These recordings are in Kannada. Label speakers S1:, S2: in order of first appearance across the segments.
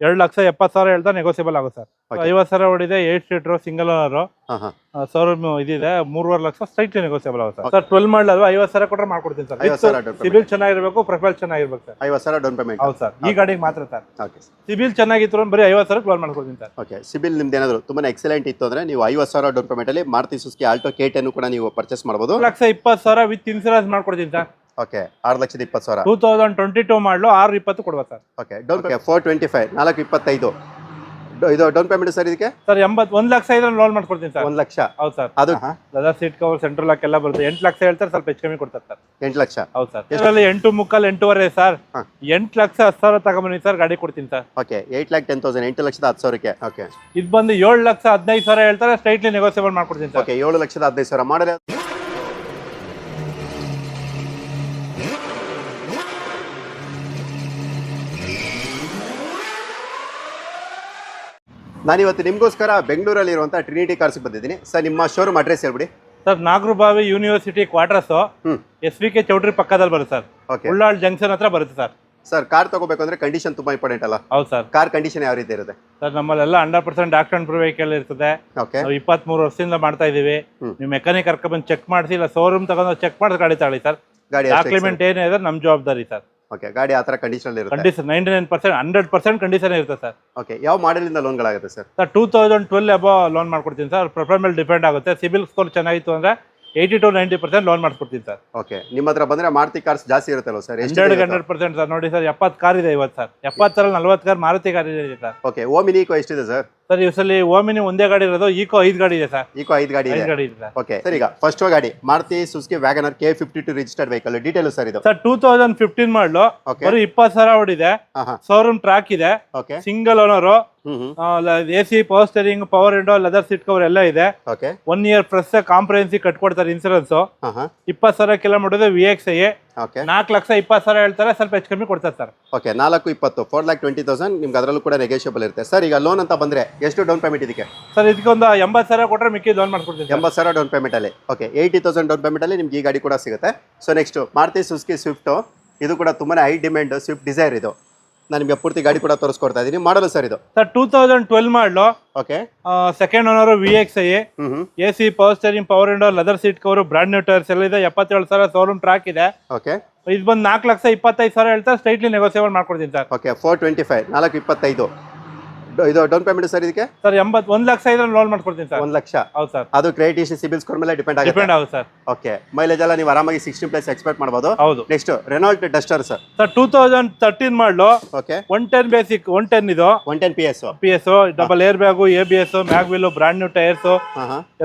S1: ಎರಡು ಲಕ್ಷ ಎಪ್ಪತ್ತು ಸಾವಿರ ಹೇಳ್ತಾ ನೆಗೋಸಿಯಬಲ್ ಆಗುತ್ತೆ ಸರ್. ಐವತ್ತು ಸಾವಿರ ಹೊಡಿದೆ ಏಟ್ ಸೀಟ್ರು ಸಿಂಗಲ್ ಓನರು
S2: ಹಾ ಇದೆ
S1: ಶೋರೂಮ್ ಇದಿದೆ ಮೂರುವರೆ ಲಕ್ಷ ಸ್ಟ್ರೈಟ್ ನೆಗೋಸಿಯಬಲ್ ಆಗುತ್ತೆ ಸರ್. ಟ್ವೆಲ್ ಮಾಡಲ್ವಾ ಐವತ್ತು ಸಾವಿರ ಕೊಟ್ಟರೆ ಮಾಡ್ಕೊಡ್ತೀನಿ ಸರ್. ಸಿಬಿಲ್ ಚೆನ್ನಾಗಿರ್ಬೇಕು ಪ್ರೊಫೈಲ್ ಚೆನ್ನಾಗಿರ್ಬೇಕು ಸರ್.
S2: ಐವತ್ತು ಸಾವಿರ ಡೌನ್ ಪೇಮೆಂಟ್
S1: ಹೌದು ಸರ್. ಈ ಗಾಡಿಗೆ ಮಾತ್ರ ಸರ್.
S2: ಓಕೆ
S1: ಸಿಬಿಲ್ ಚೆನ್ನಾಗಿತ್ತು ಅಂದ್ರೆ ಬರೀ ಐವತ್ತು ಸಾವಿರ ಲೋನ್ ಮಾಡ್ಕೊಡ್ತೀನಿ ಸರ್.
S2: ಓಕೆ ಸಿಬಿಲ್ ನಿಮ್ದು ಏನಾದ್ರು ತುಂಬಾ ಎಕ್ಸಲೆಂಟ್ ಇತ್ತು ಅಂದ್ರೆ ನೀವು ಐವತ್ತು ಸಾವಿರ ಡೌನ್ ಪೇಮೆಂಟ್ ಅಲ್ಲಿ ಮಾರ್ತಿ ಸುಸ್ಕಿ ಆಲ್ಟೋ ಕೆ ಅನ್ನು ಕೂಡ ನೀವು ಪರ್ಚೇಸ್ ಮಾಡಬಹುದು
S1: ಲಕ್ಷ ಇಪ್ಪತ್ತು ಸಾವಿರ ವಿತ್ ಇನ್ಸೂರೆನ್ಸ್ ಮಾಡ್ಕೊಡ್ತೀನಿ ಸರ್.
S2: ಓಕೆ ಆರು ಲಕ್ಷದ ಇಪ್ಪತ್ತು ಸಾವಿರ.
S1: ಟೂ ತೌಸಂಡ್ ಟ್ವೆಂಟಿ ಟೂ ಮಾಡಲು ಆರು ಇಪ್ಪತ್ತು ಕೊಡುವ sir.
S2: Okay down four twenty five ನಾಲ್ಕು ಇಪ್ಪತ್ತೈದು. ಇದು ಡೌನ್ ಪೇಮೆಂಟ್ ಸರ್ ಇದಕ್ಕೆ?
S1: ಸರ್ ಎಂಬತ್ತು ಒಂದು ಲಕ್ಷ ಇದ್ರೆ ಲೋನ್ ಮಾಡ್ಕೊಡ್ತೀನಿ ಸರ್.
S2: ಒಂದು ಲಕ್ಷ.
S1: ಹೌದು ಸರ್.
S2: ಅದು?
S1: Leather seat cover central lock ಎಲ್ಲ ಬರುತ್ತೆ. ಎಂಟು ಲಕ್ಷ ಹೇಳ್ತಾರೆ ಸ್ವಲ್ಪ ಹೆಚ್ಚು ಕಮ್ಮಿ ಕೊಡ್ತಾರೆ ಸರ್.
S2: ಎಂಟು ಲಕ್ಷ.
S1: ಹೌದು ಸರ್. ಇದರಲ್ಲಿ ಎಂಟು ಮುಕ್ಕಾಲ್ ಎಂಟೂವರೆ ಸರ್. ಎಂಟು ಲಕ್ಷ ಹತ್ತು ಸಾವಿರ ತಗೊಂಬನ್ನಿ ಸರ್ ಗಾಡಿ ಕೊಡ್ತೀನಿ sir.
S2: Okay eight lakh ten thousand ಎಂಟು ಲಕ್ಷದ ಹತ್ತು ಸಾವಿರಕ್ಕೆ. ಓಕೆ
S1: ಇದು ಬಂದು ಏಳು ಲಕ್ಷ ಹದಿನೈದು ಸಾವಿರ ಹೇಳ್ತಾರೆ ಸ್ಟ್ರೈಟ್ಲಿ ನೆಗೋಸಿಯೇಬಲ್ ಮಾಡ್ಕೊಡ್ತೀನಿ ಸರ್.
S2: ಓಕೆ ಏಳು ಲಕ್ಷದ ಹದಿನೈದು ಸಾವಿರ. ಮಾಡಲ್ ನಾನಿವತ್ತು ನಿಮಗೋಸ್ಕರ ಬೆಂಗಳೂರಲ್ಲಿ ಇರುವಂಥ ಟ್ರಿನಿಟಿ ಕಾರ್ಸ್ ಬಂದಿದ್ದೀನಿ. ಸರ್ ನಿಮ್ಮ ಶೋರೂಮ್ ಅಡ್ರೆಸ್ ಹೇಳ್ಬಿಡಿ.
S1: Sir Nagarbhavi university quarters S V K choultry ಪಕ್ಕದಲ್ಲಿ ಬರುತ್ತೆ ಸರ್.
S2: ಓಕೆ
S1: ಉಳ್ಳಾಳ್ ಜಂಕ್ಷನ್ ಹತ್ರ ಬರುತ್ತೆ ಸರ್.
S2: ಸರ್ ಕಾರ್ ತಗೋಬೇಕು ಅಂದ್ರೆ ಕಂಡೀಷನ್ ತುಂಬಾ ಇಂಪಾರ್ಟೆಂಟ್ ಅಲ್ಲ?
S1: ಹೌದು ಸರ್.
S2: ಕಾರ್ ಕಂಡೀಷನ್ ಯಾವ ರೀತಿ ಇರುತ್ತೆ?
S1: Sir ನಮ್ಮಲ್ಲೆಲ್ಲ hundred percent doctor prove vehicle ಇರ್ತದೆ.
S2: ಓಕೆ
S1: ನಾವು ಇಪ್ಪತ್ಮೂರು ವರ್ಷದಿಂದ ಮಾಡ್ತಾ ಇದೀವಿ ನೀವು ಮೆಕ್ಯಾನಿಕ್ ಕರ್ಕೊಂಡ್ ಬಂದು ಚೆಕ್ ಮಾಡಿಸಿ ಇಲ್ಲ ಶೋರೂಮ್ ತಗೊಂಡು ಚೆಕ್ ಮಾಡಿಸಿ ಗಾಡಿ ತಾಳಿ ಸರ್.
S2: ಗಾಡಿ
S1: ಡಾಕ್ಯುಮೆಂಟ್ ಏನಿದೆ ನಮ್ಮ ಜವಾಬ್ದಾರಿ ಸರ್.
S2: ಓಕೆ ಗಾಡಿ ಆ ಥರ ಕಂಡೀಷನ್ ಇರುತ್ತೆ?
S1: Condition ninety nine percent hundred percent condition ಇರುತ್ತೆ ಸರ್
S2: ಓಕೆ ಯಾವ ಮಾಡೆಲಿಂದ ಲೋನ್ಗಳಾಗುತ್ತೆ sir
S1: sir two thousand twelve above loan ಮಾಡ್ಕೊಡ್ತೀನಿ ಸರ್ ಪ್ರೊಫೈಲ್ ಮೇಲೆ ಡಿಪೆಂಡ್ ಆಗುತ್ತೆ. ಸಿಬಿಲ್ ಸ್ಕೋರ್ ಚೆನ್ನಾಗಿತ್ತು ಅಂದರೆ eighty to ninety percent loan ಮಾಡ್ಕೊಡ್ತೀನಿ ಸರ್
S2: ಓಕೆ ನಿಮ್ಮ ಹತ್ರ ಬಂದರೆ ಮಾರುತಿ ಕಾರ್ಸ್ ಜಾಸ್ತಿ ಇರುತ್ತಲ್ಲ sir
S1: hundred hundred percent sir ನೋಡಿ ಸರ್ ಎಪ್ಪತ್ತು ಕಾರ್ ಇದೆ ಇವತ್ತು ಸರ್ ಎಪ್ಪತ್ತರಲ್ಲಿ ನಲ್ವತ್ತು ಕಾರ್ ಮಾರುತಿ ಕಾರ್ ಇದೆ ಸರ್
S2: ಓಕೆ ಓಮಿನಿ ಎಷ್ಟಿದೆ ಸರ್
S1: ಸರ್ ಈ ಸಲ ಓಮಿನಿ ಒಂದೇ ಗಾಡಿ ಇರೋದು ಈಕೋ ಐದು ಗಾಡಿ ಇದೆ ಸರ್.
S2: ಈಕೋ ಐದು ಗಾಡಿ
S1: ಐದು
S2: ಇದೆ
S1: ಗಾಡಿ ಇದೆ ಸರ್.
S2: Okay sir. ಈಗ ಫಸ್ಟ್ ಗಾಡಿ Maruti Suzuki WagonR K fifty two registered vehicle detail sir ಇದು.
S1: ಸರ್ ಟೂ ತೌಸಂಡ್ ಫಿಫ್ಟೀನ್ ಮಾಡಲು.
S2: ಓಕೆ
S1: ಬರೀ ಇಪ್ಪತ್ತು ಸಾವಿರ ಹೊಡಿದೆ.
S2: ಹಾ ಹಾ.
S1: ಶೋರೂಮ್ ಟ್ರ್ಯಾಕ್ ಇದೆ.
S2: Okay
S1: single owner
S2: hmm hmm.
S1: A C power steering power window leather seat cover ಎಲ್ಲ ಇದೆ.
S2: Okay
S1: one year press comprehensive ಕಟ್ಕೊಡ್ತಾರೆ insurance
S2: ಹಾ ಹಾ.
S1: ಇಪ್ಪತ್ತು ಸಾವಿರ ಕಿಲೋಮೀಟರ್ ವಿ ಎಕ್ಸ್ ಐ ನಾಲ್ಕು ಲಕ್ಷ ಇಪ್ಪತ್ತು ಸಾವಿರ ಹೇಳ್ತಾರೆ ಸ್ವಲ್ಪ ಹೆಚ್ಚು ಕಮ್ಮಿ ಕೊಡ್ತಾರೆ ಸರ್.
S2: ಓಕೆ ನಾಲ್ಕು ಇಪ್ಪತ್ತು ಫೋರ್ ಲ್ಯಾಕ್ ಟ್ವೆಂಟಿ ತೌಸಂಡ್ ನಿಮ್ಗೆ ಅದರಲ್ಲೂ ಕೂಡ ನೆಗೋಷಿಯಬಲ್ ಇರುತ್ತೆ. ಸರ್ ಈಗ ಲೋನ್ ಅಂತ ಬಂದ್ರೆ ಎಷ್ಟು ಡೌನ್ ಪೇಮೆಂಟ್ ಇದಕ್ಕೆ?
S1: ಸರ್ ಇದಕ್ಕೊಂದು ಎಂಬತ್ತು ಸಾವಿರ ಕೊಟ್ಟರೆ ಮಿಕ್ಕಿ ಲೋನ್ ಮಾಡ್ಕೊಡ್ತೀನಿ
S2: ಎಂಬತ್ತು ಸಾವಿರ ಡೌನ್ ಪೇಮೆಂಟ್ ಅಲ್ಲಿ. Okay eighty thousand down payment ಅಲ್ಲಿ ನಿಮ್ಗೆ ಈ ಗಾಡಿ ಕೂಡ ಸಿಗುತ್ತೆ. So next Maruti Suzuki Swift ಇದು ಕೂಡ ತುಂಬಾ ಹೈ ಡಿಮ್ಯಾಂಡ್ ಸ್ವಿಫ್ಟ್ ಡಿಸೈರ್ ಇದು. ನಾನು ನಿಮಗೆ ಪೂರ್ತಿ ಗಾಡಿ ಕೂಡ ತೋರಿಸ್ಕೊಡ್ತಾ ಇದ್ದೀನಿ. ಮಾಡಲ್ ಸರ್ ಇದು?
S1: ಸರ್ ಟೂ ತೌಸಂಡ್ ಟ್ವೆಲ್ ಮಾಡಲು.
S2: Okay
S1: second owner V X I A C power steering power window leather seat cover brand new tyres ಎಲ್ಲ ಇದೆ. ಎಪ್ಪತ್ತೇಳು ಸಾವಿರ ಶೋರೂಮ್ ಟ್ರ್ಯಾಕ್ ಇದೆ.
S2: ಓಕೆ
S1: ಇದು ಬಂದು ನಾಲ್ಕು ಲಕ್ಷ ಇಪ್ಪತ್ತೈದು ಸಾವಿರ ಹೇಳ್ತಾರೆ ಸ್ಟ್ರೈಟ್ಲಿ ನೆಗೋಸಿಯೇಬಲ್ ಮಾಡ್ಕೊಡ್ತೀನಿ sir.
S2: Okay four twenty five ನಾಲ್ಕು ಇಪ್ಪತ್ತೈದು. ಇದು ಡೌನ್ ಪೇಮೆಂಟ್ ಸರ್ ಇದಕ್ಕೆ?
S1: ಸರ್ ಎಂಬತ್ತು ಒಂದು ಲಕ್ಷ ಇದ್ರೆ ಲೋನ್ ಮಾಡ್ಕೊಡ್ತೀನಿ ಸರ್.
S2: ಒಂದ್ ಲಕ್ಷ.
S1: ಹೌದು ಸರ್.
S2: ಅದು ಕ್ರೆಡಿಟ್ ಇಶ್ಯೂ ಸಿಬಿಲ್ ಸ್ಕೋರ್ ಮೇಲೆ ಡಿಪೆಂಡ್ ಆಗುತ್ತೆ?
S1: ಡಿಪೆಂಡ್ ಆಗುತ್ತೆ ಸರ್.
S2: ಓಕೆ ಮೈಲೇಜ್ ಎಲ್ಲ ನೀವು ಆರಾಮಾಗಿ ಸಿಕ್ಸ್ಟೀನ್ ಪ್ಲಸ್ ಎಕ್ಸ್ಪೆಕ್ಟ್ ಮಾಡ್ಬೋದು.
S1: ಹೌದು.
S2: Next Renault Duster sir
S1: sir two thousand thirteen model
S2: okay
S1: one ten basic one ten ಇದು.
S2: One ten P S
S1: P S double air bag A B S mag wheel brand new tyres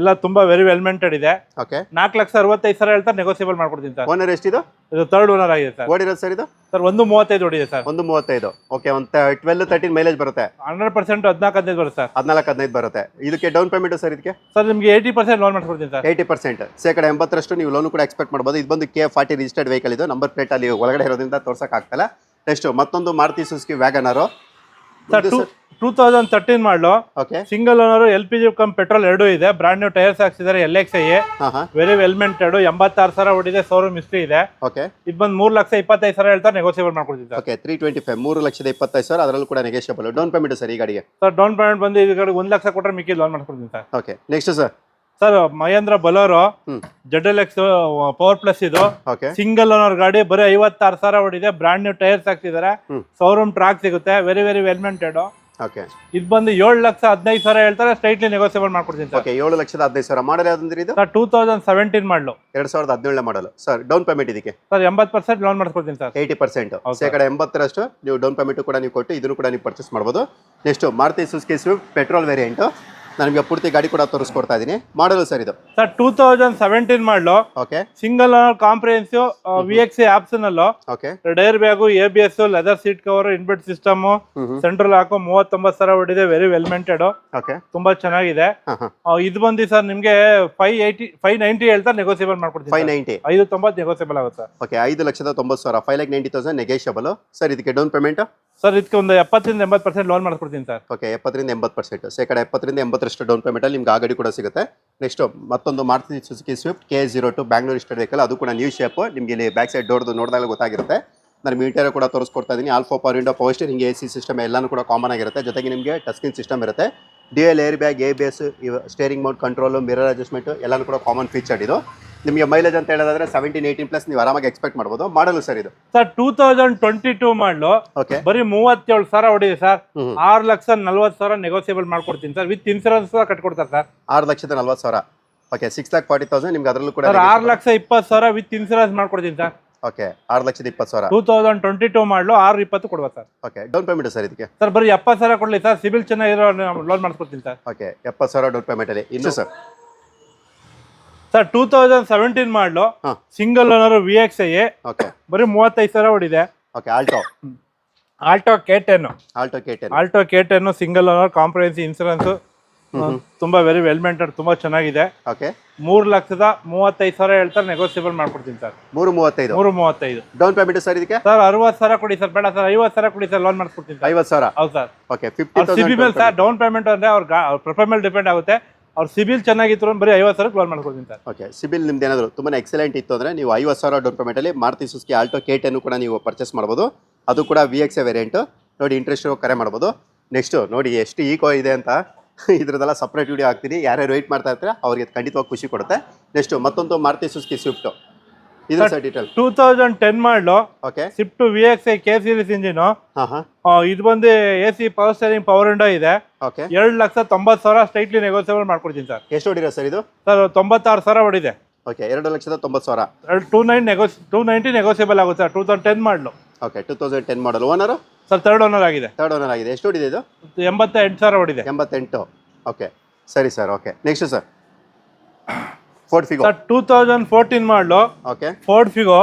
S1: ಎಲ್ಲ ತುಂಬಾ ವೆರಿ ವೆಲ್ಮೆಂಟೆಡ್ ಇದೆ.
S2: ಓಕೆ
S1: ನಾಲ್ಕು ಲಕ್ಷ ಅರವತ್ತೈದು ಸಾವಿರ ಹೇಳ್ತಾರೆ ನೆಗೋಸಿಯಬಲ್ ಮಾಡ್ಕೊಡ್ತೀನಿ ಸರ್.
S2: ಓನರ್ ಎಷ್ಟಿದು?
S1: ಇದು ಥರ್ಡ್ ಓನರ್ ಆಗಿದೆ ಸರ್.
S2: ಓಡಿರೋದು ಸರ್ ಇದು?
S1: ಸರ್ ಒಂದು ಮೂವತ್ತೈದು ಹೊಡಿದೆ ಸರ್.
S2: ಒಂದು ಮೂವತ್ತೈದು. ಓಕೆ ಒಂದು ಟ್ವೆಲ್ ತರ್ಟೀನ್ ಮೈಲೇಜ್ ಬರುತ್ತೆ.
S1: ಹಂಡ್ರೆಡ್ ಪರ್ಸೆಂಟ್ ಹದಿನಾಲ್ಕು ಹದಿನೈದು ಬರುತ್ತೆ ಸರ್.
S2: ಹದಿನಾಲ್ಕು ಹದಿನೈದು ಬರುತ್ತೆ. ಇದಕ್ಕೆ ಡೌನ್ ಪೇಮೆಂಟ್ ಸರ್ ಇದಕ್ಕೆ?
S1: ಸರ್ ನಿಮಗೆ ಏಯ್ಟಿ ಪರ್ಸೆಂಟ್ ಲೋನ್ ಮಾಡ್ಕೊಡ್ತೀನಿ ಸರ್.
S2: ಏಯ್ಟಿ ಪರ್ಸೆಂಟ್ ಶೇಕಡ ಎಂಬತ್ತರಷ್ಟು ನೀವು ಲೋನ್ ಕೂಡ ಎಕ್ಸ್ಪೆಕ್ಟ್ ಮಾಡ್ಬೋದು. ಇದು ಬಂದು ಕೆ ಫಾರ್ಟಿ ರಿಜಿಸ್ಟರ್ಡ್ ವೆಹಿಕಲ್ ಇದು. ನಂಬರ್ ಪ್ಲೇಟ್ ಅಲ್ಲಿ ಒಳಗಡೆ ಇರೋದ್ರಿಂದ ತೋರ್ಸಕ್ ಆಗ್ತಲ್ಲ ನೆಕ್ಸ್ಟ್ ಮತ್ತೊಂದು Maruti Suzuki WagonR
S1: sir two thousand thirteen model.
S2: Okay
S1: single owner L P G cum petrol ಎರಡು ಇದೆ. Brand new tyres ಹಾಕ್ಸಿದ್ದಾರೆ L X I
S2: very well
S1: very well maintained ಎಂಬತ್ತಾರು ಸಾವಿರ ಹೊಡಿದೆ ಶೋರೂಮ್ ಹಿಸ್ಟ್ರಿ ಇದೆ.
S2: ಓಕೆ
S1: ಇದು ಬಂದು ಮೂರು ಲಕ್ಷ ಇಪ್ಪತ್ತೈದು ಸಾವಿರ ಹೇಳ್ತಾರೆ ನೆಗೋಸಿಯಬಲ್ ಮಾಡ್ಕೊಡ್ತಿದ್ದೆ
S2: ಓಕೆ ತ್ರೀ ಟ್ವೆಂಟಿ ಫೈವ್ ಮೂರು ಲಕ್ಷದ ಇಪ್ಪತ್ತೈದು ಸಾವಿರ ಅದರಲ್ಲೂ ಕೂಡ ನೆಗೆಷಿಯಬಲ್ ಡೌನ್ ಪೇಮೆಂಟ್ ಸರ್ ಈ ಗಾಡಿಗೆ?
S1: ಸರ್ ಡೌನ್ ಪೇಮೆಂಟ್ ಬಂದು ಈ ಗಾಡಿಗೆ ಒಂದು ಲಕ್ಷ ಕೊಟ್ಟರೆ ಮಿಕ್ಕಿ ಲೋನ್ ಮಾಡ್ಕೊಡ್ತೀನಿ sir.
S2: Okay next sir
S1: sir Mahindra Bolero Z L X power plus ಇದು.
S2: ಓಕೆ.
S1: ಸಿಂಗಲ್ ಓನರ್ ಗಾಡಿ ಬರೀ ಐವತ್ತಾರು ಸಾವಿರ ಹೊಡಿದೆ ಬ್ರಾಂಡ್ ನ್ಯೂ ಟೈರ್ಸ್ ಹಾಕ್ತಿದ್ದಾರೆ
S2: ಸೌರೂಮ್
S1: ಶೋರೂಮ್ ಟ್ರಾಕ್ ಸಿಗುತ್ತೆ very very well maintained
S2: okay.
S1: ಇದು ಬಂದು ಏಳು ಲಕ್ಷ ಹದಿನೈದು ಸಾವಿರ ಹೇಳ್ತಾರೆ ಸ್ಟ್ರೈಟ್ಲಿ ನೆಗೋಸಿಯಬಲ್ ಮಾಡ್ಕೊಡ್ತೀನಿ ಸರ್.
S2: ಓಕೆ ಏಳು ಲಕ್ಷದ ಹದಿನೈದು ಸಾವಿರ. ಮಾಡಲ್ ಯಾವ್ದಂದ್ರೆ ಇದು?
S1: ಸರ್ ಟೂ ತೌಸಂಡ್ ಸೆವೆಂಟೀನ್ ಮಾಡಲು.
S2: ಎರಡು ಸಾವಿರದ ಹದಿನೇಳನೇ ಮಾಡಲು. ಸರ್ ಡೌನ್ ಪೇಮೆಂಟ್ ಇದಕ್ಕೆ?
S1: ಸರ್ ಎಂಬತ್ತು ಪರ್ಸೆಂಟ್ ಲೋನ್ ಮಾಡ್ಕೊಡ್ತೀನಿ ಸರ್.
S2: Eighty percent. ಶೇಕಡ ಎಂಬತ್ತರಷ್ಟು ನೀವು ಡೌನ್ ಪೇಮೆಂಟ್ ಕೂಡ ನೀವು ಕೊಟ್ಟು ಇದನ್ನು ಕೂಡ ನೀವು ಪರ್ಚೇಸ್ ಮಾಡ್ಬೋದು. Next Maruti Suzuki Swift petrol variant ನಾನು ನಿಮಗೆ ಪೂರ್ತಿ ಗಾಡಿ ಕೂಡ ತೋರಿಸ್ಕೊಡ್ತಾ ಇದೀನಿ. ಮಾಡಲು ಸರ್ ಇದು.
S1: Sir two thousand seventeen model.
S2: Okay
S1: single comprehensive V X opts
S2: okay
S1: ಡೈರ್ bag A B S leather seat cover inbuilt system central lock ಮೂವತ್ತೊಂಬತ್ತು ಸಾವಿರ ಹೊಡಿದೆ ವೆರಿ ವೆಲ್ಮೆಂಟೆಡ್
S2: ಓಕೆ
S1: ತುಂಬಾ ಚೆನ್ನಾಗಿದೆ. ಇದು ಬಂದು ಸರ್ ನಿಮ್ಗೆ ಫೈವ್ ಏಯ್ಟಿ ಫೈವ್ ನೈಂಟಿ ಹೇಳ್ತಾ ನೆಗೋಸಿಯಬಲ್ ಮಾಡ್ಕೊಡ್ತೀನಿ
S2: ಫೈವ್. ನೈಂಟಿ
S1: ಐದು ತೊಂಬತ್ತು ನೆಗೋಸಿಯಬಲ್ ಆಗುತ್ತೆ
S2: ಓಕೆ ಐದು ಲಕ್ಷದ ತೊಂಬತ್ತು ಸಾವಿರ five lakh ninety thousand negotiable sir ಇದಕ್ಕೆ ಡೌನ್ ಪೇಮೆಂಟ್
S1: ಸರ್, ಇದಕ್ಕೆ ಒಂದು ಎಪ್ಪತ್ತರಿಂದ ಎಂಬತ್ತು ಪರ್ಸೆಂಟ್ ಲೋನ್ ಮಾಡಿಸ್ಕೊಡ್ತೀನಿ ಸರ್.
S2: ಓಕೆ ಎಪ್ಪತ್ತರಿಂದ ಎಂಬತ್ತು ಪರ್ಸೆಂಟ್ ಶೇಕಡ ಎಪ್ಪತ್ತರಿಂದ ಎಂಬತ್ತರಷ್ಟು ಡೌನ್ ಪೇಮೆಂಟಲ್ಲಿ ನಿಮ್ಗೆ ಆ ಗಾಡಿ ಕೂಡ ಸಿಗುತ್ತೆ. ನೆಕ್ಸ್ಟ್ ಮತ್ತೊಂದು Maruti Suzuki Swift K zero two Bangalore ಇಷ್ಟ ವೆಹಿಕಲ್ ಅದು ಕೂಡ ನ್ಯೂ ಶೇಪ್ ನಿಮಗೆ ಇಲ್ಲಿ ಬ್ಯಾಕ್ ಸೈಡ್ ಡೋರ್ದು ನೋಡಿದಾಗ ಗೊತ್ತಾಗಿರುತ್ತೆ. ನಾನು ಮೀಟರ್ ಕೂಡ ತೋರಿಸ್ಕೊಡ್ತಾ ಇದ್ದೀನಿ also power window power steering A C system ಎಲ್ಲಾನು ಕೂಡ ಕಾಮನ್ ಆಗಿರುತ್ತೆ. ಜೊತೆಗೆ ನಿಮಗೆ ಟಸ್ಕಿನ್ ಸಿಸ್ಟಮ್ ಇರುತ್ತೆ. D L air bag A B S steering mount control mirror adjustment ಎಲ್ಲಾನು ಕೂಡ ಕಾಮನ್ ಫೀಚರ್ ಇದು. ನಿಮಗೆ ಮೈಲೇಜ್ ಅಂತ ಹೇಳೋದಾದ್ರೆ ಸೆವೆಂಟೀನ್ ಏಯ್ಟೀನ್ ಪ್ಲಸ್ ನೀವು ಆರಾಮಾಗಿ ಎಕ್ಸ್ಪೆಕ್ಟ್ ಮಾಡ್ಬೋದು. ಮಾಡಲು ಸರ್ ಇದು?
S1: Sir two thousand twenty two model.
S2: Okay
S1: ಬರೀ ಮೂವತ್ತೇಳು ಸಾವಿರ ಹೊಡಿದೆ ಸರ್. ಆರು ಲಕ್ಷ ನಲ್ವತ್ತು ಸಾವಿರ ನೆಗೋಸಿಯಬಲ್ ಮಾಡ್ಕೊಡ್ತೀನಿ ಸರ್ ವಿತ್ ಇನ್ಸೂರೆನ್ಸ್ ಕಟ್ಕೊಡ್ತಾರೆ ಸರ್
S2: ಆರು ಲಕ್ಷದ ನಲ್ವತ್ತು ಸಾವಿರ. Okay six lakh forty thousand ನಿಮ್ಗೆ ಅದರಲ್ಲೂ ಕೂಡ
S1: ಸರ್ ಆರು ಲಕ್ಷ ಇಪ್ಪತ್ತು ಸಾವಿರ ವಿತ್ ಇನ್ಸೂರೆನ್ಸ್ ಮಾಡ್ಕೊಡ್ತೀನಿ ಸರ್
S2: ಓಕೆ ಆರು ಲಕ್ಷದ ಇಪ್ಪತ್ತು ಸಾವಿರ.
S1: ಟೂ ತೌಸಂಡ್ ಟ್ವೆಂಟಿ ಟೂ ಮಾಡಲು ಆರು ಇಪ್ಪತ್ತು ಕೊಡುವ sir
S2: okay down payment sir ಇದಕ್ಕೆ?
S1: ಸರ್ ಬರೀ ಎಪ್ಪತ್ತು ಸಾವಿರ ಕೊಡಲಿ ಸರ್ ಸಿಬಿಲ್ ಚೆನ್ನಾಗಿರೋ ಲೋನ್ ಮಾಡಿಸ್ಕೊಡ್ತೀನಿ ಸರ್
S2: ಓಕೆ ಎಪ್ಪತ್ತು ಸಾವಿರ ಡೌನ್ ಪೇಮೆಂಟಲ್ಲಿ ಇನ್ನು sir
S1: sir two thousand seventeen model. Single owner V X I
S2: okay
S1: ಬರೀ ಮೂವತ್ತೈದು ಸಾವಿರ ಹೊಡಿದೆ
S2: okay Alto
S1: Alto K ten
S2: Alto K ten
S1: Alto K ten single owner comprehensive insurance ತುಂಬಾ ವೆರಿ ವೆಲ್ ಮೇಂಟೆಡ್ ತುಂಬಾ ಚೆನ್ನಾಗಿದೆ.
S2: ಓಕೆ
S1: ಮೂರು ಲಕ್ಷದ ಮೂವತ್ತೈದು ಸಾವಿರ ಹೇಳ್ತಾರೆ ನೆಗೋಸಿಯಬಲ್ ಮಾಡ್ಕೊಡ್ತೀನಿ ಸರ್.
S2: ಮೂರು ಮೂವತ್ತೈದು.
S1: ಮೂರು ಮೂವತ್ತೈದು.
S2: ಡೌನ್ ಪೇಮೆಂಟ್ ಸರ್ ಇದಕ್ಕೆ?
S1: ಸರ್ ಅರವತ್ತು ಸಾವಿರ ಕೊಡಿ ಸರ್ ಬೇಡ ಸರ್ ಐವತ್ತು ಸಾವಿರ ಕೊಡಿ ಸರ್ ಲೋನ್ ಮಾಡ್ಕೊಡ್ತೀನಿ ಸರ್.
S2: ಐವತ್ತು ಸಾವಿರ.
S1: ಹೌದು ಸರ್.
S2: ಓಕೆ ಫಿಫ್ಟಿ
S1: ಮೇಲೆ ಸರ್ ಡೌನ್ ಪೇಮೆಂಟ್ ಅಂದ್ರೆ ಅವ್ರ ಪ್ರೊಫೈಲ್ ಮೇಲೆ ಡಿಪೆಂಡ್ ಆಗುತ್ತೆ. ಅವ್ರ ಸಿಬಿಲ್ ಚೆನ್ನಾಗಿತ್ತು ಬರೀ ಐವತ್ತು ಸಾವಿರ ಲೋನ್ ಮಾಡ್ಕೊಡ್ತೀನಿ ಸರ್
S2: ಓಕೆ ಸಿಬಿಲ್ ನಿಮ್ದು ಏನಾದರೂ ತುಂಬಾ ಎಕ್ಸಲೆಂಟ್ ಇತ್ತು ಅಂದರೆ ನೀವು ಐವತ್ತು ಸಾವಿರ down ಪೇಮೆಂಟಲ್ಲಿ Maruti Suzuki Alto K ten ಕೂಡ ನೀವು ಪರ್ಚೇಸ್ ಮಾಡ್ಬೋದು. ಅದು ಕೂಡ ವಿ ಎಕ್ಸ್ ಎ ವೇರಿಯಂಟು ನೋಡಿ ಇಂಟ್ರೆಸ್ಟ್ ಕರೆ ಮಾಡ್ಬೋದು. ನೆಕ್ಸ್ಟು ನೋಡಿ ಎಷ್ಟು ಈಕೋ ಇದೆ ಅಂತ ಇದ್ರದ್ದೆಲ್ಲ ಸಪ್ರೇಟ್ ವಿಡಿಯೋ ಹಾಕ್ತೀನಿ. ಯಾರ್ಯಾರು ವೆಯ್ಟ್ ಮಾಡ್ತಾ ಇರ್ತಾರೆ ಅವ್ರಿಗೆ ಖಂಡಿತವಾಗಿ ಖುಷಿ ಕೊಡುತ್ತೆ. ನೆಕ್ಸ್ಟು ಮತ್ತೊಂದು ಮಾರುತಿ ಸುಸ್ಕಿ ಸ್ವಿಫ್ಟು ಇದು sir detail
S1: two thousand ten model
S2: okay
S1: Swift V X I K series engine
S2: ಹಾಂ ಹಾಂ
S1: ಇದು ಬಂದು A C power steering power window ಇದೆ.
S2: ಓಕೆ
S1: ಎರಡು ಲಕ್ಷ ತೊಂಬತ್ತು ಸಾವಿರ ಸ್ಟ್ರೈಟ್ಲಿ ನೆಗೋಸಿಯಬಲ್ ಮಾಡ್ಕೊಡ್ತೀನಿ ಸರ್
S2: ಎಷ್ಟು ಹೊಡಿರೋ ಸರ್ ಇದು?
S1: ಸರ್ ತೊಂಬತ್ತಾರು ಸಾವಿರ ಹೊಡಿದೆ.
S2: ಓಕೆ ಎರಡು ಲಕ್ಷದ ತೊಂಬತ್ತು ಸಾವಿರ.
S1: ಟೂ ನೈನ್ ನೆಗೋಸ್ ಟೂ ನೈಂಟಿ ನೆಗೋಸಿಯಬಲ್ ಆಗುತ್ತೆ sir two thousand ten model
S2: okay two thousand ten model owner
S1: sir third owner ಆಗಿದೆ.
S2: ತರ್ಡ್ ಓನರ್ ಆಗಿದೆ. ಎಷ್ಟು ಹೊಡಿದೆ ಇದು?
S1: ಎಂಬತ್ತ ಎಂಟು ಸಾವಿರ ಹೊಡಿದೆ.
S2: ಎಂಬತ್ತೆಂಟು. ಓಕೆ ಸರಿ sir okay next sir Ford Figo
S1: sir two thousand fourteen model.
S2: Okay
S1: Ford Figo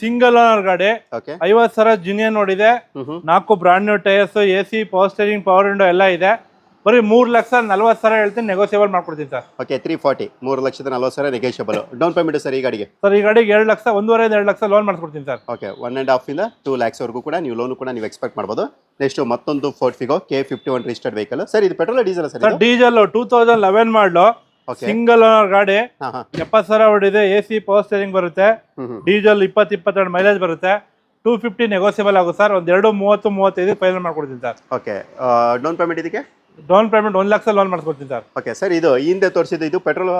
S1: single owner ಗಾಡಿ.
S2: ಓಕೆ
S1: ಐವತ್ತು ಸಾವಿರ ಜೂನಿಯರ್ ನೋಡಿದೆ. ನಾಲ್ಕು brand new tyres A C power steering power window ಎಲ್ಲ ಇದೆ. ಬರೀ ಮೂರು ಲಕ್ಷ ನಲ್ವತ್ತು ಸಾವಿರ ಹೇಳ್ತೀನಿ ನೆಗೋಸಿಯಬಲ್ ಮಾಡ್ಕೊಡ್ತೀನಿ ಸರ್.
S2: ಓಕೆ ತ್ರೀ ಫಾರ್ಟಿ ಮೂರು ಲಕ್ಷದ ನಲ್ವತ್ತು ಸಾವಿರ ಡೌನ್ ಪೇಮೆಂಟ್ ಸರ್ ಈ ಗಾಡಿಗೆ?
S1: ಸರ್ ಈ ಗಾಡಿಗೆ ಎರಡು ಲಕ್ಷ ಒಂದೂವರೆ ಎರಡು ಲಕ್ಷ ಲೋನ್ ಮಾಡ್ಕೊಡ್ತೀನಿ ಸರ್.
S2: ಓಕೆ ಒನ್ ಆ್ಯಂಡ್ ಹಾಫಿಂದ ಟೂ ಲ್ಯಾಕ್ಸ್ವರೆಗೂ ಕೂಡ ನೀವು ಲೋನ್ ಕೂಡ ನೀವು ಎಕ್ಸ್ಪೆಕ್ಟ್ ಮಾಡ್ಬೋದು. ನೆಕ್ಸ್ಟ್ ಮತ್ತೊಂದು Ford Figo K fifty one registered vehicle sir ಇದು petrol diesel sir
S1: diesel two thousand eleven model. Single owner ಗಾಡಿ ಎಪ್ಪತ್ತು ಸಾವಿರ ಹೊಡಿದೆ ಎ ಸಿ ಪವರ್ ಸ್ಟೇರಿಂಗ್ ಬರುತ್ತೆ ಡೀಸೆಲ್ ಇಪ್ಪತ್ತು ಇಪ್ಪತ್ತೆರಡು ಮೈಲೇಜ್ ಬರುತ್ತೆ ಟೂ ಫಿಫ್ಟಿ ನೆಗೋಸಿಯಬಲ್ ಆಗುತ್ತೆ ಸರ್ ಒಂದು ಎರಡು ಮೂವತ್ತು ಮೂವತ್ತೈದು ಫೈನಲ್ ಮಾಡ್ಕೊಡ್ತೀನಿ ಸರ್.
S2: ಓಕೆ ಡೌನ್ ಪೇಮೆಂಟ್ ಇದಕ್ಕೆ?
S1: ಡೌನ್ ಪೇಮೆಂಟ್ ಒಂದು ಲಕ್ಷ ಲೋನ್ ಮಾಡಿಸ್ಕೊಡ್ತೀನಿ ಸರ್.
S2: ಓಕೆ ಸರ್ ಇದು ಹಿಂದೆ ತೋರಿಸಿದ್ದು ಇದು ಪೆಟ್ರೋಲ್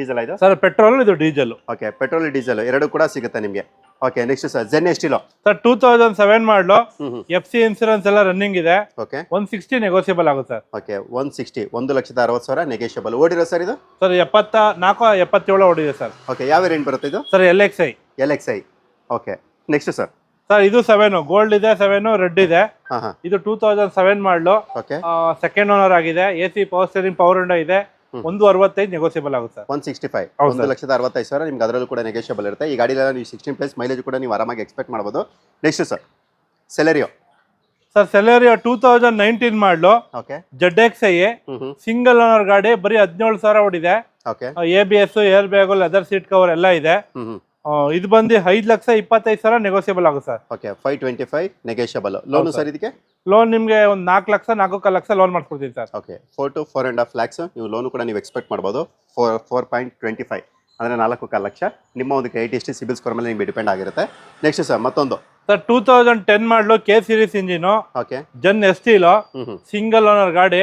S2: ಡೀಸೆಲ್ ಇದು?
S1: ಸರ್ ಪೆಟ್ರೋಲ್ ಇದು ಡೀಸೆಲ್.
S2: ಓಕೆ ಪೆಟ್ರೋಲ್ ಡೀಸೆಲ್ ಎರಡು ಕೂಡ ಸಿಗುತ್ತೆ ನಿಮಗೆ. Okay next sir Zen ಎಷ್ಟಿಲೋ
S1: sir two thousand seven model F C insurance ಎಲ್ಲ ರನ್ನಿಂಗ್ ಇದೆ.
S2: ಓಕೆ
S1: ಒನ್ ಸಿಕ್ಸ್ಟಿ ನೆಗೋಸಿಯಬಲ್ ಆಗುತ್ತೆ ಸರ್
S2: ಓಕೆ ಒನ್ ಸಿಕ್ಸ್ಟಿ ಒಂದು ಲಕ್ಷದ ಅರವತ್ತು ಸಾವಿರ ನೆಗೆಷಬಲ್ ಓಡಿರೋ ಸರ್ ಇದು?
S1: ಸರ್ ಎಪ್ಪತ್ತ ನಾಲ್ಕು ಎಪ್ಪತ್ತೇಳು ಓಡಿದೆ ಸರ್
S2: ಓಕೆ ಯಾವ ರೇಂಜ್ ಬರುತ್ತೆ ಇದು?
S1: Sir L X I
S2: L X I okay next sir
S1: sir ಇದು ಸೆವೆನ್ ಗೋಲ್ಡ್ ಇದೆ ಸೆವೆನ್ ರೆಡ್ ಇದೆ. ಇದು two thousand seven model.
S2: Okay
S1: second owner ಆಗಿದೆ. A C power steering power window ಇದೆ. ಒಂದು ಅರವತ್ತೈದು ನೆಗೋಸಿಯಬಲ್ ಆಗುತ್ತೆ.
S2: ಒನ್ ಸಿಕ್ಸ್ಟಿ ಫೈವ್ ಒಂದು ಲಕ್ಷದ ಅರವತ್ತೈದು ಸಾವಿರ ನಿಮ್ಗೆ ಅದರಲ್ಲೂ ಕೂಡ ನೆಗೋಸಿಯಬಲ್ ಇರುತ್ತೆ. ಈ ಗಾಡಿಲೆಲ್ಲ ನೀವು ಸಿಕ್ಸ್ಟೀನ್ ಪ್ಲಸ್ ಮೈಲೇಜ್ ಕೂಡ ನೀವು ಆರಾಮಾಗಿ ಎಕ್ಸ್ಪೆಕ್ಟ್ ಮಾಡ್ಬೋದು. Next sir Celerio
S1: sir Celerio two thousand nineteen model
S2: okay
S1: Z X I single owner ಗಾಡಿ ಬರೀ ಹದಿನೇಳು ಸಾವಿರ ಹೊಡಿದೆ
S2: okay
S1: A B S air bag leather seat cover ಎಲ್ಲ ಇದೆ. ಇದು ಬಂದು ಐದು ಲಕ್ಷ ಇಪ್ಪತ್ತೈದು ಸಾವಿರ ನೆಗೋಸಿಯಬಲ್ ಆಗುತ್ತೆ sir.
S2: Okay five twenty five negotiable loan sir ಇದಕ್ಕೆ?
S1: ಲೋನ್ ನಿಮಗೆ ಒಂದು ನಾಲ್ಕು ಲಕ್ಷ ನಾಲ್ಕು ಲಕ್ಷ ಲೋನ್ ಮಾಡ್ಕೊಡ್ತೀವಿ sir.
S2: Okay four to four and half lakhs ನೀವು ಲೋನು ಕೂಡ ನೀವು ಎಕ್ಸ್ಪೆಕ್ಟ್ ಮಾಡ್ಬೋದು. Four four point twenty five ಅಂದರೆ ನಾಲ್ಕು ಕಾಲು ಲಕ್ಷ. ನಿಮ್ಮ ಒಂದು eighty S T CIBIL score ಮೇಲೆ ನಿಮಗೆ ಡಿಪೆಂಡ್ ಆಗಿರುತ್ತೆ. ನೆಕ್ಸ್ಟ್ ಸರ್ ಮತ್ತೊಂದು.
S1: Sir two thousand ten model K series engine
S2: okay
S1: Zen Estilo
S2: low ಹ್ಞೂ
S1: ಸಿಂಗಲ್ ಓನರ್ ಗಾಡಿ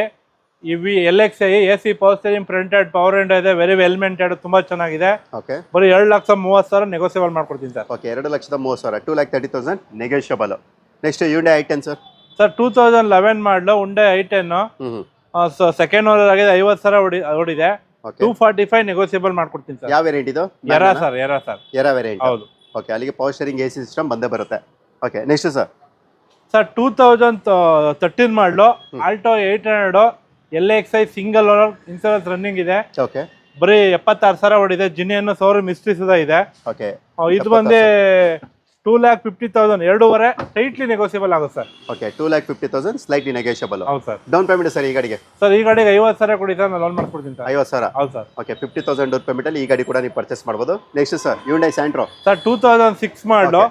S1: EV L X I A C power steering printed power end ಇದೆ ವೆರಿ ವೆಲ್ ಮೇಂಟೆಡ್ ತುಂಬಾ ಚೆನ್ನಾಗಿದೆ.
S2: ಓಕೆ
S1: ಬರೀ ಎರಡು ಲಕ್ಷ ಮೂವತ್ತು ಸಾವಿರ ನೆಗೋಸಿಯಬಲ್ ಮಾಡ್ಕೊಡ್ತೀನಿ ಸರ್.
S2: ಓಕೆ ಎರಡು ಲಕ್ಷದ ಮೂವತ್ತು ಸಾವಿರ two lakh thirty thousand negotiable next Hyundai I ten sir
S1: sir two thousand eleven model Hyundai I
S2: ten
S1: second owner ಆಗಿದೆ ಐವತ್ತು ಸಾವಿರ ಹೊಡಿ ಹೊಡಿದೆ ಟೂ ಫಾರ್ಟಿ ಫೈವ್ ನೆಗೋಸಿಯಬಲ್ ಮಾಡ್ಕೊಡ್ತೀನಿ ಸರ್.
S2: ಯಾವ ವೆರೈಟಿ ಇದು?
S1: Era sir Era sir
S2: Era variety
S1: ಹೌದು.
S2: ಓಕೆ ಅಲ್ಲಿಗೆ power steering A C system ಬಂದೇ ಬರುತ್ತೆ. Okay next sir
S1: sir two thousand thirteen model Alto eight hundred L X I single owner insurance running ಇದೆ.
S2: ಓಕೆ
S1: ಬರೀ ಎಪ್ಪತ್ತಾರು ಸಾವಿರ ಹೊಡಿದೆ ಜಿನಿಯನ್ನು ಸಾವಿರ ಮಿಸ್ಟ್ರಿ ಸುಧಾ ಇದೆ.
S2: ಓಕೆ
S1: ಇದು ಬಂದು ಟೂ ಲ್ಯಾಕ್ ಫಿಫ್ಟಿ ತೌಸಂಡ್ ಎರಡೂವರೆ ಟೈಟ್ಲಿ ನೆಗೋಸಿಯಬಲ್ ಆಗುತ್ತೆ sir.
S2: Okay two lakh fifty thousand slightly negotiable
S1: ಹೌದು ಸರ್.
S2: ಡೌನ್ ಪೇಮೆಂಟ್ ಸರ್ ಈ ಗಾಡಿಗೆ?
S1: ಸರ್ ಈ ಗಾಡಿಗೆ ಐವತ್ತು ಸಾವಿರ ಕೊಡಿ ಸರ್ ನಾನು ಲೋನ್ ಮಾಡ್ಕೊಡ್ತೀನಿ ಸರ್.
S2: ಐವತ್ತು ಸಾವಿರ?
S1: ಹೌದು sir.
S2: Okay fifty thousand down ಪೇಮೆಂಟಲ್ಲಿ ಈ ಗಾಡಿ ಕೂಡ ನೀವು ಪರ್ಚೇಸ್ ಮಾಡ್ಬೋದು. Next sir Hyundai Santro
S1: sir two thousand six model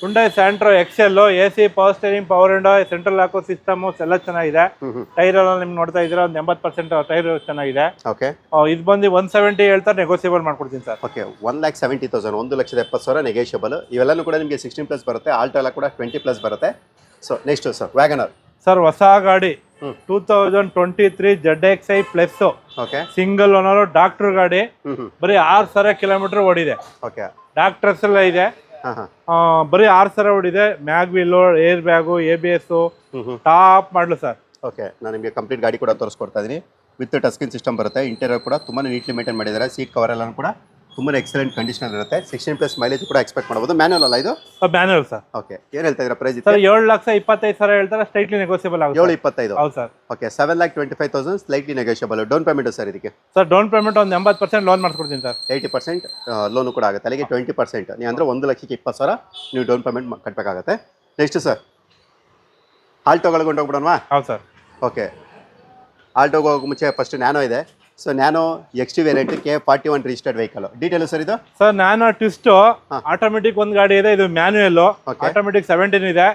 S1: Hyundai Santro excel A C power steering power window central lock system ಎಲ್ಲ ಚೆನ್ನಾಗಿದೆ. ಟೈರ್ ಎಲ್ಲ ನಿಮ್ಗೆ ನೋಡ್ತಾ ಇದ್ರೆ ಒಂದು ಎಂಬತ್ತು ಪರ್ಸೆಂಟ್ ಟೈರ್ ಚೆನ್ನಾಗಿದೆ.
S2: ಓಕೆ
S1: ಇದು ಬಂದು ಒನ್ ಸೆವೆಂಟಿ ಹೇಳ್ತಾರೆ ನೆಗೋಸಿಯಬಲ್ ಮಾಡ್ಕೊಡ್ತೀನಿ sir.
S2: Okay one lakh seventy thousand ಒಂದು ಲಕ್ಷದ ಎಪ್ಪತ್ತು ಸಾವಿರ ನೆಗೋಷಿಯಬಲ್ ಇವೆಲ್ಲನೂ ಕೂಡ ನಿಮಗೆ ಸಿಕ್ಸ್ಟೀನ್ ಪ್ಲಸ್ ಬರುತ್ತೆ ಆಲ್ಟೋ ಎಲ್ಲ ಕೂಡ ಟ್ವೆಂಟಿ ಪ್ಲಸ್ ಬರುತ್ತೆ. So next sir Wagon R
S1: sir ಹೊಸ ಗಾಡಿ. Two thousand twenty three Z X I plus
S2: okay
S1: single owner doctor ಗಾಡಿ. ಬರೀ ಆರು ಸಾವಿರ ಕಿಲೋಮೀಟರ್ ಓಡಿದೆ.
S2: ಓಕೆ
S1: ಡಾಕ್ಟರ್ಸ್ ಎಲ್ಲ ಇದೆ. ಬರೀ ಆರು ಸಾವಿರ ಇದೆ mag wheel air bag A B S top model sir.
S2: Okay ನಾನು ನಿಮಗೆ ಕಂಪ್ಲೀಟ್ ಗಾಡಿ ಕೂಡ ತೋರಿಸ್ಕೊಡ್ತಾ ಇದ್ದೀನಿ ವಿತ್ ಟಸ್ಕಿನ್ ಸಿಸ್ಟಮ್ ಬರುತ್ತೆ ಇಂಟೀರಿಯರ್ ಕೂಡ ತುಂಬಾ ನೀಟ್ಲಿ ಮೇಂಟೈನ್ ಮಾಡಿದ್ದಾರೆ ಸೀಟ್ ಕವರ್ ಎಲ್ಲ ಕೂಡ ತುಂಬಾ ಎಕ್ಸಲೆಂಟ್ ಕಂಡೀಷನ್ ಇರುತ್ತೆ. ಸಿಕ್ಸ್ಟೀನ್ ಪ್ಲಸ್ ಮೈಲೇಜ್ ಕೂಡ ಎಕ್ಸ್ಪೆಕ್ಟ್ ಮಾಡಬಹುದು ಮ್ಯಾನುವಲ್ ಅಲ್ಲ ಇದು?
S1: ಬ್ಯಾನರ್ ಸರ್
S2: ಓಕೆ ಏನು ಹೇಳ್ತಾ ಇದ್ದೀರಾ ಪ್ರೈಸ್
S1: ಸರ್ ಏಳು ಲಕ್ಷ ಇಪ್ಪತ್ತೈದು ಸಾವಿರ ಹೇಳ್ತಾರೆ ಸ್ಟ್ರೈಟ್ಲಿ ನೆಗೋಸಿಯಬಲ್ ಆಗುತ್ತೆ.
S2: ಏಳು ಇಪ್ಪತ್ತೈದು.
S1: ಹೌದು sir
S2: okay seven lakh twenty five thousand slightly negotiable down payment sir ಇದಕ್ಕೆ?
S1: ಸರ್ ಡೌನ್ ಪೇಮೆಂಟ್ ಒಂದು ಎಂಬತ್ತು ಪರ್ಸೆಂಟ್ ಲೋನ್ ಮಾಡಿಸ್ಕೊಡ್ತೀನಿ ಸರ್
S2: ಏಯ್ಟಿ ಪರ್ಸೆಂಟ್ ಲೋನು ಕೂಡ ಆಗುತ್ತೆ. ಅಲ್ಲಿಗೆ ಟ್ವೆಂಟಿ ಪರ್ಸೆಂಟ್ ನೀವು ಅಂದರೆ ಒಂದು ಲಕ್ಷಕ್ಕೆ ಇಪ್ಪತ್ತು ಸಾವಿರ ನೀವು ಡೌನ್ ಪೇಮೆಂಟ್ ಕಟ್ಟಬೇಕಾಗುತ್ತೆ ನೆಕ್ಸ್ಟ್ ಸರ್ ಆಲ್ಟೋಗಳಿಗೆ ಹೋಗ್ಬಿಡೋಣ
S1: ಹೌದು ಸರ್
S2: ಓಕೆ ಆಲ್ಟೋಗೆ ಹೋಗೋ ಮುಂಚೆ ಫಸ್ಟ್ ನ್ಯಾನೋ ಇದೆ. So Nano X T variant K forty one registered vehicle detail sir ಇದು
S1: ಸರ್ ನಾನು ಟ್ವಿಸ್ಟ್ ಆಟೋಮೆಟಿಕ್ ಒಂದು ಗಾಡಿ ಇದೆ ಇದು
S2: ಮ್ಯಾನ್ಯಲ್.
S1: ಆಟೋಮೆಟಿಕ್ ಸೆವೆಂಟೀನ್ ಇದೆ.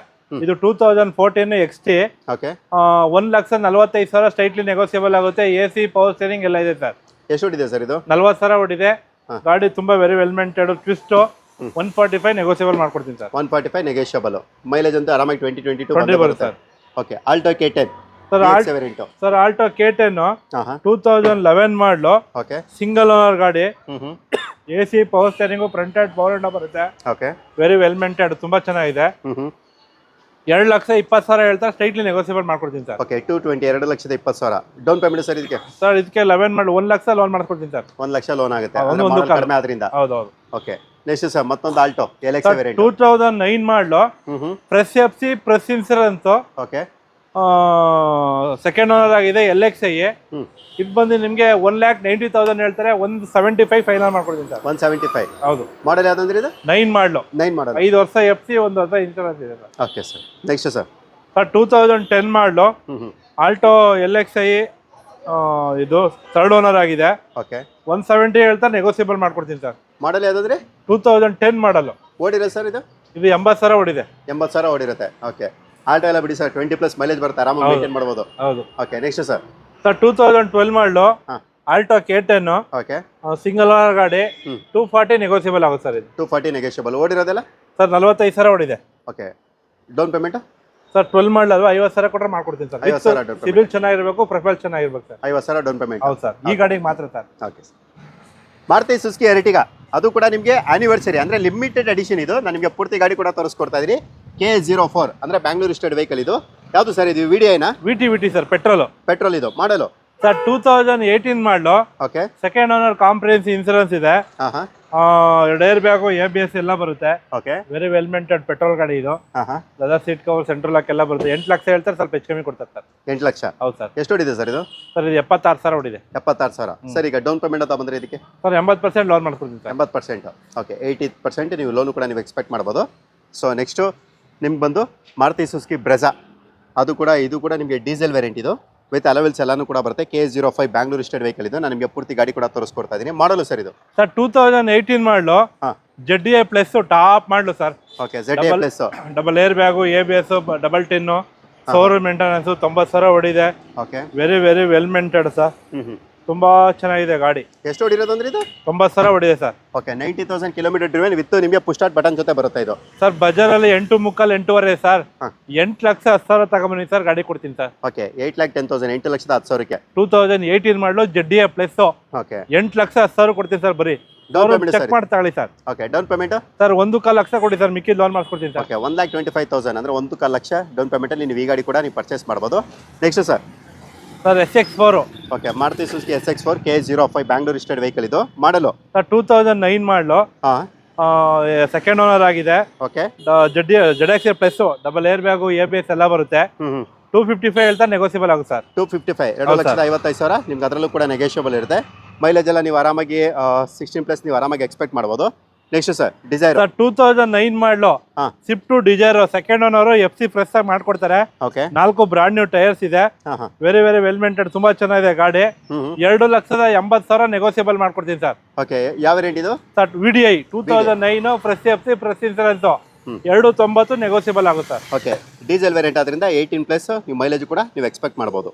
S1: ಇದು two thousand fourteen X T
S2: okay
S1: ಒಂದು ಲಕ್ಷ ನಲವತ್ತೈದು ಸಾವಿರ ಸ್ಟ್ರೈಟ್ಲಿ ನೆಗೋಸಿಯಬಲ್ ಆಗುತ್ತೆ. ಎ ಸಿ ಪವರ್ ಸ್ಟೇರಿಂಗ್ ಎಲ್ಲ ಇದೆ ಸರ್
S2: ಎಷ್ಟು ಹೊಡಿದೆ ಸರ್ ಇದು?
S1: ನಲ್ವತ್ತು ಸಾವಿರ ಹೊಡಿದೆ ಗಾಡಿ ತುಂಬಾ very well maintained twist one forty five negotiable ಮಾಡ್ಕೊಡ್ತೀನಿ sir
S2: one forty five negotiable mileage ಅಂತ ಆರಾಮಾಗಿ ಟ್ವೆಂಟಿ ಟ್ವೆಂಟಿ ಟು
S1: ಬರುತ್ತೆ sir
S2: okay Alto K ten
S1: sir halt sir Alto K ten two thousand eleven ಮಾಡಲು.
S2: ಓಕೆ
S1: ಸಿಂಗಲ್ ಓನರ್ ಗಾಡಿ. A C power steering front and power window ಬರುತ್ತೆ.
S2: ಓಕೆ
S1: ವೆರಿ ವೆಲ್ ಮೇಂಟೈನ್ ತುಂಬಾ ಚೆನ್ನಾಗಿದೆ.
S2: ಹ್ಞೂ
S1: ಎರಡು ಲಕ್ಷ ಇಪ್ಪತ್ತು ಸಾವಿರ ಹೇಳ್ತಾರೆ ಸ್ಟ್ರೈಟ್ಲಿ ನೆಗೋಸಿಯಬಲ್ ಮಾಡ್ಕೊಡ್ತೀನಿ ಸರ್.
S2: ಓಕೆ ಟು ಟ್ವೆಂಟಿ ಎರಡು ಲಕ್ಷದ ಇಪ್ಪತ್ತು ಸಾವಿರ. ಡೌನ್ ಪೇಮೆಂಟ್ ಸರ್ ಇದಕ್ಕೆ?
S1: ಸರ್ ಇದಕ್ಕೆ ಲೆವೆನ್ ಮಾಡಿ ಒಂದು ಲಕ್ಷ ಲೋನ್ ಮಾಡ್ಕೊಡ್ತೀನಿ ಸರ್.
S2: ಒಂದು ಲಕ್ಷ ಲೋನ್ ಆಗುತ್ತೆ.
S1: ಒಂದು-.
S2: ಕಡಿಮೆ ಆದ್ರಿಂದ.
S1: ಹೌದೌದು.
S2: ಓಕೆ ನೆಕ್ಸ್ಟ್ ಸರ್ ಮತ್ತೊಂದು Alto L X
S1: two thousand nine ಮಾಡಲು. Fresh F C fresh insurance
S2: okay
S1: second owner ಆಗಿದೆ ಎಲ್ ಎಕ್ಸ್ ಐ ಇದು ಬಂದು ನಿಮಗೆ ಒನ್ ಲ್ಯಾಕ್ ನೈಂಟಿ ತೌಸಂಡ್ ಹೇಳ್ತಾರೆ ಒಂದು ಸೆವೆಂಟಿ ಫೈವ್ ಫೈನಲ್ ಮಾಡ್ಕೊಡ್ತೀನಿ ಸರ್.
S2: ಒನ್ ಸೆವೆಂಟಿ ಫೈವ್
S1: ಹೌದು.
S2: ಮಾಡಲ್ ಯಾವ್ದಂದ್ರೆ ಇದು?
S1: Nine model.
S2: ನೈನ್ ಮಾಡಲ್
S1: ಐದು ವರ್ಷ ಎಫ್ ಸಿ ಒಂದು ವರ್ಷ ಇನ್ಸೂರೆನ್ಸ್ ಇದೆ sir.
S2: Okay sir next sir
S1: sir two thousand ten model. Alto L X I ಇದು ಥರ್ಡ್ ಓನರ್ ಆಗಿದೆ.
S2: ಓಕೆ
S1: ಒನ್ ಸೆವೆಂಟಿ ಹೇಳ್ತಾ ನೆಗೋಸಿಯಬಲ್ ಮಾಡ್ಕೊಡ್ತೀನಿ ಸರ್.
S2: ಮಾಡಲ್ ಯಾವ್ದಂದ್ರೆ?
S1: ಟೂ ತೌಸಂಡ್ ಟೆನ್ ಮಾಡಲು
S2: ಓಡಿರೋ ಸರ್ ಇದು?
S1: ಇದು ಎಂಬತ್ತು ಸಾವಿರ ಓಡಿದೆ.
S2: ಎಂಬತ್ತು ಸಾವಿರ ಓಡಿರುತ್ತೆ. ಓಕೆ ಆಲ್ಟೋ ಎಲ್ಲ ಬಿಡಿ ಸರ್ ಟ್ವೆಂಟಿ ಪ್ಲಸ್ ಮೈಲೇಜ್ ಬರುತ್ತೆ ಆರಾಮಾಗಿ ಮೇಂಟೈನ್ ಮಾಡ್ಬೋದು.
S1: ಹೌದು.
S2: Okay next sir
S1: sir two thousand twelve ಮಾಡಲು Alto K ten
S2: okay
S1: single owner ಗಾಡಿ. ಟೂ ಫಾರ್ಟಿ ನೆಗೋಸಿಯಬಲ್ ಆಗುತ್ತೆ ಸರ್ ಇದು.
S2: ಟೂ ಫಾರ್ಟಿ ನೆಗೋಸಿಯಬಲ್ ಓಡಿರೋದೆಲ್ಲ?
S1: ಸರ್ ನಲವತ್ತೈದು ಸಾವಿರ ಓಡಿದೆ.
S2: Okay down payment
S1: sir twelve ಮಾಡಲ್ವಾ ಐವತ್ತು ಸಾವಿರ ಕೊಟ್ಟರೆ ಮಾಡ್ಕೊಡ್ತೀನಿ ಸರ್.
S2: ಐವತ್ತು ಸಾವಿರ ಡೌನ್.
S1: ಸಿಬಿಲ್ ಚೆನ್ನಾಗಿರ್ಬೇಕು ಪ್ರೊಫೈಲ್ ಚೆನ್ನಾಗಿರ್ಬೇಕು ಸರ್.
S2: ಐವತ್ತು ಸಾವಿರ ಡೌನ್ ಪೇಮೆಂಟ್
S1: ಹೌದು ಸರ್. ಈ ಗಾಡಿಗೆ ಮಾತ್ರ sir.
S2: Okay sir Maruti Suzuki Ertiga ಅದು ಕೂಡ ನಿಮಗೆ ಆನಿವರ್ಸರಿ ಅಂದರೆ ಲಿಮಿಟೆಡ್ ಎಡಿಷನ್ ಇದು. ನಾನು ನಿಮಗೆ ಪೂರ್ತಿ ಗಾಡಿ ಕೂಡ ತೋರಿಸ್ಕೊಡ್ತಾ ಇದ್ದೀನಿ ಕೆ ಜೀರೋ ಫೋರ್ ಅಂದರೆ ಬ್ಯಾಂಗ್ಳೂರು ಸ್ಟೇಟ್ ವೆಹಿಕಲ್ ಇದು. ಯಾವುದು ಸರ್ ಇದು? ವಿಡಿಯೋ ಏನಾ
S1: V T V T sir petrol
S2: petrol ಇದು. ಮಾಡಲು?
S1: ಸರ್ ಟೂ ತೌಸಂಡ್ ಏಯ್ಟೀನ್ ಮಾಡಲು.
S2: Okay
S1: second owner comprehensive insurance ಇದೆ.
S2: ಹಾಂ ಹಾಂ
S1: air bag A B S ಎಲ್ಲ ಬರುತ್ತೆ.
S2: Okay
S1: very well maintained petrol ಗಾಡಿ ಇದು. Leather seat cover central lock ಎಲ್ಲ ಬರುತ್ತೆ. ಎಂಟು ಲಕ್ಷ ಹೇಳ್ತಾರೆ ಸ್ವಲ್ಪ ಹೆಚ್ಚು ಕಮ್ಮಿ ಕೊಡ್ತಾರೆ ಸರ್.
S2: ಎಂಟು ಲಕ್ಷ?
S1: ಹೌದು ಸರ್.
S2: ಎಷ್ಟು ಹೊಡಿದೆ ಸರ್ ಇದು?
S1: ಸರ್ ಇದು ಎಪ್ಪತ್ತಾರು ಸಾವಿರ ಹೊಡಿದೆ
S2: ಎಪ್ಪತ್ತಾರು ಸಾವಿರ. ಸರ್ ಈಗ ಡೌನ್ ಪೇಮೆಂಟ್ ಅಂತ ಬಂದ್ರೆ ಇದಕ್ಕೆ?
S1: ಸರ್ ಎಂಬತ್ತು ಪರ್ಸೆಂಟ್ ಲೋನ್ ಮಾಡ್ಕೊಡ್ತೀನಿ ಸರ್.
S2: ಎಂಬತ್ತು ಪರ್ಸೆಂಟ್ ಓಕೆ ಏಯ್ಟಿ ಪರ್ಸೆಂಟ್ ನೀವು ಲೋನು ಕೂಡ ನೀವು ಎಕ್ಸ್ಪೆಕ್ಟ್ ಮಾಡ್ಬೋದು. ಸೊ ನೆಕ್ಸ್ಟು ನಿಮ್ಗೆ ಬಂದು ಮಾರುತಿ ಸುಸ್ಕಿ ಬ್ರೆಜಾ. ಅದು ಕೂಡ ಇದು ಕೂಡ ನಿಮಗೆ ಡೀಸೆಲ್ ವೇರಿಯಂಟ್ ಇದು. ವಿತ್ ಅಲವೆಲ್ಸ್ ಎಲ್ಲಾನು ಕೂಡ ಬರುತ್ತೆ. K zero five Bangalore state vehicle ಇದು. ನಾನು ನಿಮಗೆ ಪೂರ್ತಿ ಗಾಡಿ ಕೂಡ ತೋರಿಸ್ಕೊಡ್ತಾ ಇದೀನಿ. ಮಾಡಲು ಸರ್ ಇದು.
S1: ಸರ್ ಟೂ ತೌಸಂಡ್ ಏಯ್ಟೀನ್ ಮಾಡಲು.
S2: ಹಾಂ.
S1: Z A plus top model sir
S2: okay Z A plus
S1: double air bag A B S double ten sir maintenance ತೊಂಬತ್ತು ಸಾವಿರ ಹೊಡಿದೆ
S2: okay
S1: very very well maintained sir ತುಂಬಾ ಚೆನ್ನಾಗಿದೆ ಗಾಡಿ.
S2: ಎಷ್ಟು ಹೊಡಿರೋದು ಅಂದ್ರೆ ಇದು?
S1: ತೊಂಬತ್ತು ಸಾವಿರ ಹೊಡಿದೆ sir.
S2: Okay ninety thousand kilometre driven with ನಿಮಗೆ ಪುಸ್ಟಾರ್ಟ್ ಬಟನ್ ಜೊತೆ ಬರುತ್ತೆ ಇದು?
S1: ಸರ್ ಬಜಾರ್ ಅಲ್ಲಿ ಎಂಟು ಮುಕ್ಕಾಲ್ ಎಂಟೂವರೆ ಸರ್.
S2: ಹಾ.
S1: ಎಂಟು ಲಕ್ಷ ಹತ್ತು ಸಾವಿರ ತಗೊಂಬನ್ನಿ ಸರ್ ಗಾಡಿ ಕೊಡ್ತೀನಿ sir.
S2: Okay eight lakh ten thousand ಎಂಟು ಲಕ್ಷದ ಹತ್ತು ಸಾವಿರಕ್ಕೆ.
S1: ಟೂ ತೌಸಂಡ್ ಏಯ್ಟೀನ್ ಮಾಡಲು ಜಡ್ಡಿ ಪ್ಲಸ್
S2: ಓಕೆ
S1: ಎಂಟು ಲಕ್ಷ ಹತ್ತು ಸಾವಿರ ಕೊಡ್ತೀನಿ ಸರ್ ಬರೀ.
S2: Down payment
S1: check
S2: sir.
S1: ಮಾಡಿ ತಗೊಳ್ಳಿ sir.
S2: Okay down payment
S1: sir ಒಂದು ಕಾಲ ಲಕ್ಷ ಕೊಡಿ ಸರ್ ಮಿಕ್ಕಿ loan ಮಾಡಿಸ್ಕೊಡ್ತೀನಿ sir.
S2: Okay one lakh twenty five thousand ಅಂದರೆ ಒಂದು ಕಾಲು ಲಕ್ಷ ಡೌನ್ ಪೇಮೆಂಟಲ್ಲಿ ನೀವು ಈ ಗಾಡಿ ಕೂಡ ನೀವು ಪರ್ಚೇಸ್ ಮಾಡ್ಬೋದು. Next sir.
S1: Sir S X four.
S2: Okay Maruti Suzuki S X four K zero five Bangalore state vehicle ಇದು. ಮಾಡಲು?
S1: ಸರ್ ಟೂ ತೌಸಂಡ್ ನೈನ್ ಮಾಡಲು.
S2: ಹಾಂ.
S1: ಸೆಕೆಂಡ್ ಓನರ್ ಆಗಿದೆ.
S2: Okay
S1: Z plus double air bag A B S ಎಲ್ಲ ಬರುತ್ತೆ. ಟೂ ಫಿಫ್ಟಿ ಫೈವ್ ಹೇಳ್ತಾರೆ ನೆಗೋಸಿಬಲ್ ಆಗುತ್ತೆ ಸರ್.
S2: ಟೂ ಫಿಫ್ಟಿ ಫೈವ್ ಎರಡು ಲಕ್ಷದ ಐವತ್ತೈದು ಸಾವಿರ. ನಿಮ್ಗೆ ಅದರಲ್ಲೂ ಕೂಡ ನೆಗೆಷಿಯಬಲ್ ಇರುತ್ತೆ. ಮೈಲೇಜ್ ಎಲ್ಲ ನೀವು ಆರಾಮಾಗಿ ಸಿಕ್ಸ್ಟೀನ್ ಪ್ಲಸ್ ನೀವು ಆರಾಮಾಗಿ ಎಕ್ಸ್ಪೆಕ್ಟ್ ಮಾಡ್ಬೋದು. Next sir Dzire
S1: sir two thousand nine ಮಾಡಲು. Swift Dzire second owner F C fresh ಆಗಿ ಮಾಡ್ಕೊಡ್ತಾರೆ.
S2: ಓಕೆ
S1: ನಾಲ್ಕು ಬ್ರಾಂಡ್ ನ್ಯೂ ಟೈರ್ಸ್ ಇದೆ. ವೆರಿ ವೆರಿ ವೆಲ್ ಮೇಂಟೆಡ್ ತುಂಬಾ ಚೆನ್ನಾಗಿದೆ ಗಾಡಿ. ಎರಡು ಲಕ್ಷದ ಎಂಬತ್ತು ಸಾವಿರ ನೆಗೋಸಿಯಬಲ್ ಮಾಡ್ಕೊಡ್ತೀನಿ ಸರ್
S2: ಓಕೆ ಯಾವ ರೇಟ್ ಇದು?
S1: Sir V D I two thousand nine fresh F C fresh insurance ಎರಡು ತೊಂಬತ್ತು ನೆಗೋಸಿಯಬಲ್ ಆಗುತ್ತೆ.
S2: ಓಕೆ ಡೀಸೆಲ್ ವೇರಿಯಂಟ್ ಆದ್ರಿಂದ ಏಯ್ಟೀನ್ ಪ್ಲಸ್ ನೀವು ಮೈಲೇಜ್ ಕೂಡ ನೀವು ಎಕ್ಸ್ಪೆಕ್ಟ್ ಮಾಡ್ಬೋದು.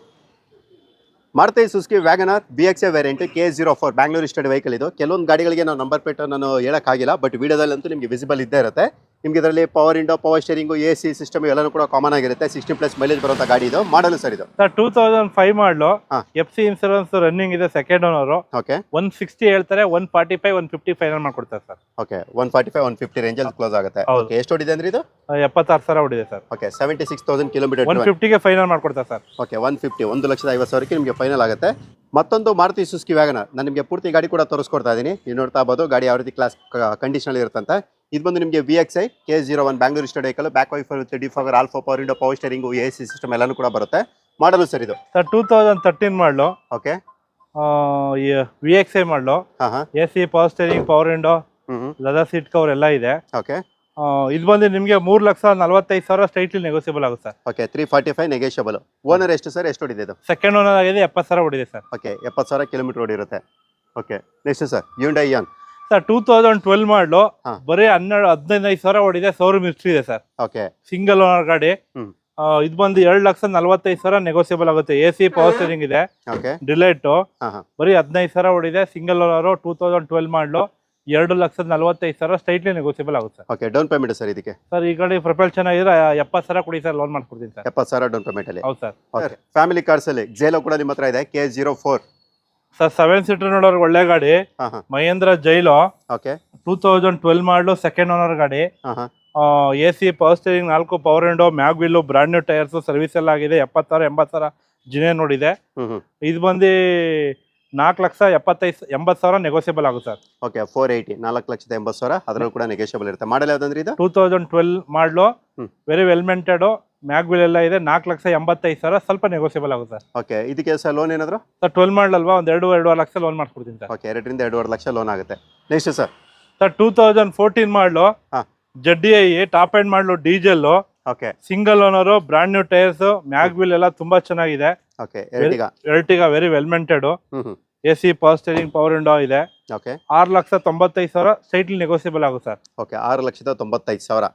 S2: Maruti Suzuki Wagon R B X A variant K zero four Bangalore state vehicle ಇದು. ಕೆಲವೊಂದು ಗಾಡಿಗಳಿಗೆ ನಾವು ನಂಬರ್ ಪ್ಲೇಟ್ ನಾನು ಹೇಳೋಕ್ಕಾಗಿಲ್ಲ ಬಟ್ ವಿಡಿಯೋದಲ್ಲಂತೂ ನಿಮಗೆ ವಿಸಿಬಲ್ ಇದ್ದೇ ಇರುತ್ತೆ. ನಿಮಗೆ ಇದರಲ್ಲಿ power window power steering A C system ಎಲ್ಲನೂ ಕೂಡ ಕಾಮನ್ ಆಗಿರುತ್ತೆ. ಸಿಕ್ಸ್ಟಿ ಪ್ಲಸ್ ಮೈಲೇಜ್ ಬರುವಂತ ಗಾಡಿ ಇದು. ಮಾಡಲು ಸರ್ ಇದು.
S1: ಸರ್ ಟೂ ತೌಸಂಡ್ ಫೈವ್ ಮಾಡಲು. ಎಫ್ ಸಿ ಇನ್ಸೂರೆನ್ಸ್ ರನ್ನಿಂಗ್ ಇದೆ second owner
S2: okay
S1: one sixty ಹೇಳ್ತಾರೆ one forty five one fifty final ಮಾಡ್ಕೊಡ್ತಾರೆ sir.
S2: Okay one forty five one fifty ರೇಂಜಲ್ಲಿ ಕ್ಲೋಸ್ ಆಗುತ್ತೆ. ಓಕೆ ಎಷ್ಟು ಹೊಡಿದೆ ಅಂದ್ರೆ ಇದು?
S1: ಎಪ್ಪತ್ತಾರು ಸಾವಿರ ಹೊಡಿದೆ sir.
S2: Okay seventy six thousand kilometre
S1: one ಫಿಫ್ಟಿಗೆ final ಮಾಡ್ಕೊಡ್ತಾರೆ ಸರ್.
S2: ಓಕೆ ಒನ್ ಫಿಫ್ಟಿ ಒಂದು ಲಕ್ಷದ ಐವತ್ತು ಸಾವಿರಕ್ಕೆ ನಿಮಗೆ ಫೈನಲ್ ಆಗುತ್ತೆ. ಮತ್ತೊಂದು ಮಾರುತಿ ಸುಸ್ಕಿ ವ್ಯಾಗನ ನಾನು ನಿಮಗೆ ಪೂರ್ತಿ ಗಾಡಿ ಕೂಡ ತೋರಿಸ್ಕೊಡ್ತಾ ಇದ್ದೀನಿ. ನೀವು ನೋಡ್ತಾ ಇರ್ಬೋದು ಗಾಡಿ ಯಾವ ರೀತಿ ಕ್ಲಾಸ್ ಕಂಡೀಷನಲ್ಲಿ ಇರುತ್ತಂತ. ಇದು ಬಂದು ನಿಮಗೆ V X I K zero one Bangalore state vehicle back wiper with defogger alpha power window power steering A C system ಎಲ್ಲನೂ ಕೂಡ ಬರುತ್ತೆ. ಮಾಡಲು ಸರ್ ಇದು?
S1: ಸರ್ ಟೂ ತೌಸಂಡ್ ತರ್ಟೀನ್ ಮಾಡಲು
S2: ಓಕೆ
S1: ವಿ ಎಕ್ಸ್ ಐ ಮಾಡಲು
S2: ಹಾಂ ಹಾಂ
S1: A C power steering power window
S2: leather
S1: leather seat cover ಎಲ್ಲ ಇದೆ.
S2: ಓಕೆ
S1: ಇದು ಬಂದು ನಿಮಗೆ ಮೂರು ಲಕ್ಷ ನಲವತ್ತೈದು ಸಾವಿರ ಸ್ಟ್ರೈಟ್ಲಿ ನೆಗೋಸಿಯಬಲ್ ಆಗುತ್ತೆ sir.
S2: Okay three forty five negotiable owner ಎಷ್ಟು ಸರ್ ಎಷ್ಟು ಹೊಡಿದೆ ಇದು?
S1: ಸೆಕೆಂಡ್ ಓನರ್ ಆಗಿದೆ ಎಪ್ಪತ್ತು ಸಾವಿರ ಹೊಡಿದೆ ಸರ್.
S2: ಓಕೆ ಎಪ್ಪತ್ತು ಸಾವಿರ kilometre ಹೊಡಿರುತ್ತೆ okay next sir Hyundai Eon
S1: sir two thousand twelve model. ಬರೀ ಹನ್ನೆರಡು ಹದಿನೈದು ಸಾವಿರ ಹೊಡಿದೆ ಶೋರೂಮ್ ಹಿಸ್ಟ್ರಿ ಇದೆ ಸರ್.
S2: ಓಕೆ
S1: ಸಿಂಗಲ್ ಓನರ್ ಗಾಡಿ. ಇದು ಬಂದು ಎರಡು ಲಕ್ಷ ನಲ್ವತ್ತೈದು ಸಾವಿರ ನೆಗೋಸಿಯಬಲ್ ಆಗುತ್ತೆ. ಎ ಸಿ ಪವರ್ ಸ್ಟೇರಿಂಗ್ ಇದೆ. ಡಿಲೈಟ್ ಬರೀ ಹದಿನೈದು ಸಾವಿರ ಹೊಡಿದೆ single owner two thousand twelve ಮಾಡಲು ಎರಡು ಲಕ್ಷದ ನಲ್ವತ್ತೈದು ಸಾವಿರ ಸ್ಟ್ರೈಟ್ಲಿ ನೆಗೋಸಿಯಬಲ್ ಆಗುತ್ತೆ sir.
S2: Okay down payment sir ಇದಕ್ಕೆ?
S1: ಸರ್ ಈ ಕಡೆ ಪ್ರೊಫೈಲ್ ಚೆನ್ನಾಗಿದ್ರೆ ಎಪ್ಪತ್ತು ಸಾವಿರ ಕೊಡಿ ಸರ್ ಲೋನ್ ಮಾಡ್ಕೊಡ್ತೀನಿ ಸರ್.
S2: ಎಪ್ಪತ್ತು ಸಾವಿರ ಡೌನ್ ಪೇಮೆಂಟಲ್ಲಿ
S1: ಹೌದು ಸರ್.
S2: ಓಕೆ ಫ್ಯಾಮಿಲಿ ಕಾರ್ಸಲ್ಲಿ ಜೇಲೋ ಕೂಡ ನಿಮ್ಮ ಹತ್ರ ಇದೆ K zero four
S1: sir seven seater ನೋಡೋರ್ಗೆ ಒಳ್ಳೆ ಗಾಡಿ. Mahindra Xylo.
S2: Okay.
S1: Two thousand twelve ಮಾಡಲು ಸೆಕೆಂಡ್ ಓನರ್ ಗಾಡಿ. ಎ ಸಿ ಪವರ್ ಸ್ಟೇರಿಂಗ್ ನಾಲ್ಕು power window mag wheel brand new tyres service ಎಲ್ಲ ಆಗಿದೆ. ಎಪ್ಪತ್ತು ಸಾವಿರ ಎಂಬತ್ತು ಸಾವಿರ ಜಿನೇ ನೋಡಿದೆ ಇದು ಬಂದು ನಾಲ್ಕು ಲಕ್ಷ ಎಪ್ಪತ್ತೈದು ಎಂಬತ್ತು ಸಾವಿರ ನೆಗೋಸಿಯಬಲ್ ಆಗುತ್ತೆ ಸರ್.
S2: ಓಕೆ ಫೋರ್ ಏಯ್ಟಿ ನಾಲ್ಕು ಲಕ್ಷದ ಎಂಬತ್ತು ಸಾವಿರ. ಅದರಲ್ಲೂ ಕೂಡ ನೆಗೋಸಿಯಬಲ್ ಇರುತ್ತೆ. ಮಾಡಲ್ ಯಾವ್ದಂದ್ರೆ ಇದು?
S1: ಟೂ ತೌಸಂಡ್ ಟ್ವೆಲ್ ಮಾಡಲು very well well maintained mag wheel ಎಲ್ಲ ಇದೆ ನಾಲ್ಕು ಲಕ್ಷ ಎಂಬತ್ತೈದು ಸಾವಿರ ಸ್ವಲ್ಪ ನೆಗೋಸಿಯಬಲ್ ಆಗುತ್ತೆ
S2: ಓಕೆ ಇದಕ್ಕೆ ಸರ್ ಲೋನ್ ಏನಾದ್ರು?
S1: ಸರ್ ಟ್ವೆಲ್ ಮಾಡಲ್ವಾ? ಒಂದು ಎರಡು ಎರಡೂವರೆ ಲಕ್ಷ ಲೋನ್ ಮಾಡ್ಕೊಡ್ತೀನಿ ಸರ್.
S2: ಓಕೆ ಎರಡರಿಂದ ಎರಡೂವರೆ ಲಕ್ಷ ಲೋನ್ ಆಗುತ್ತೆ. Next sir.
S1: Sir two thousand fourteen ಮಾಡಲು
S2: Z
S1: Z D I top end ಮಾಡಲು diesel
S2: okay.
S1: Single owner brand new tyres mag wheel ಎಲ್ಲ ತುಂಬಾ ಚೆನ್ನಾಗಿದೆ.
S2: Okay
S1: Ertiga very
S2: well maintained
S1: A C power steering power window ಇದೆ.
S2: ಓಕೆ.
S1: ಆರು ಲಕ್ಷ ತೊಂಬತ್ತೈದು ಸಾವಿರ ಸೈಟ್ಲಿ ನೆಗೋಸಿಯಬಲ್ ಆಗುತ್ತೆ ಸರ್.
S2: ಓಕೆ ಆರು ಲಕ್ಷದ ತೊಂಬತ್ತೈದು ಸಾವಿರ.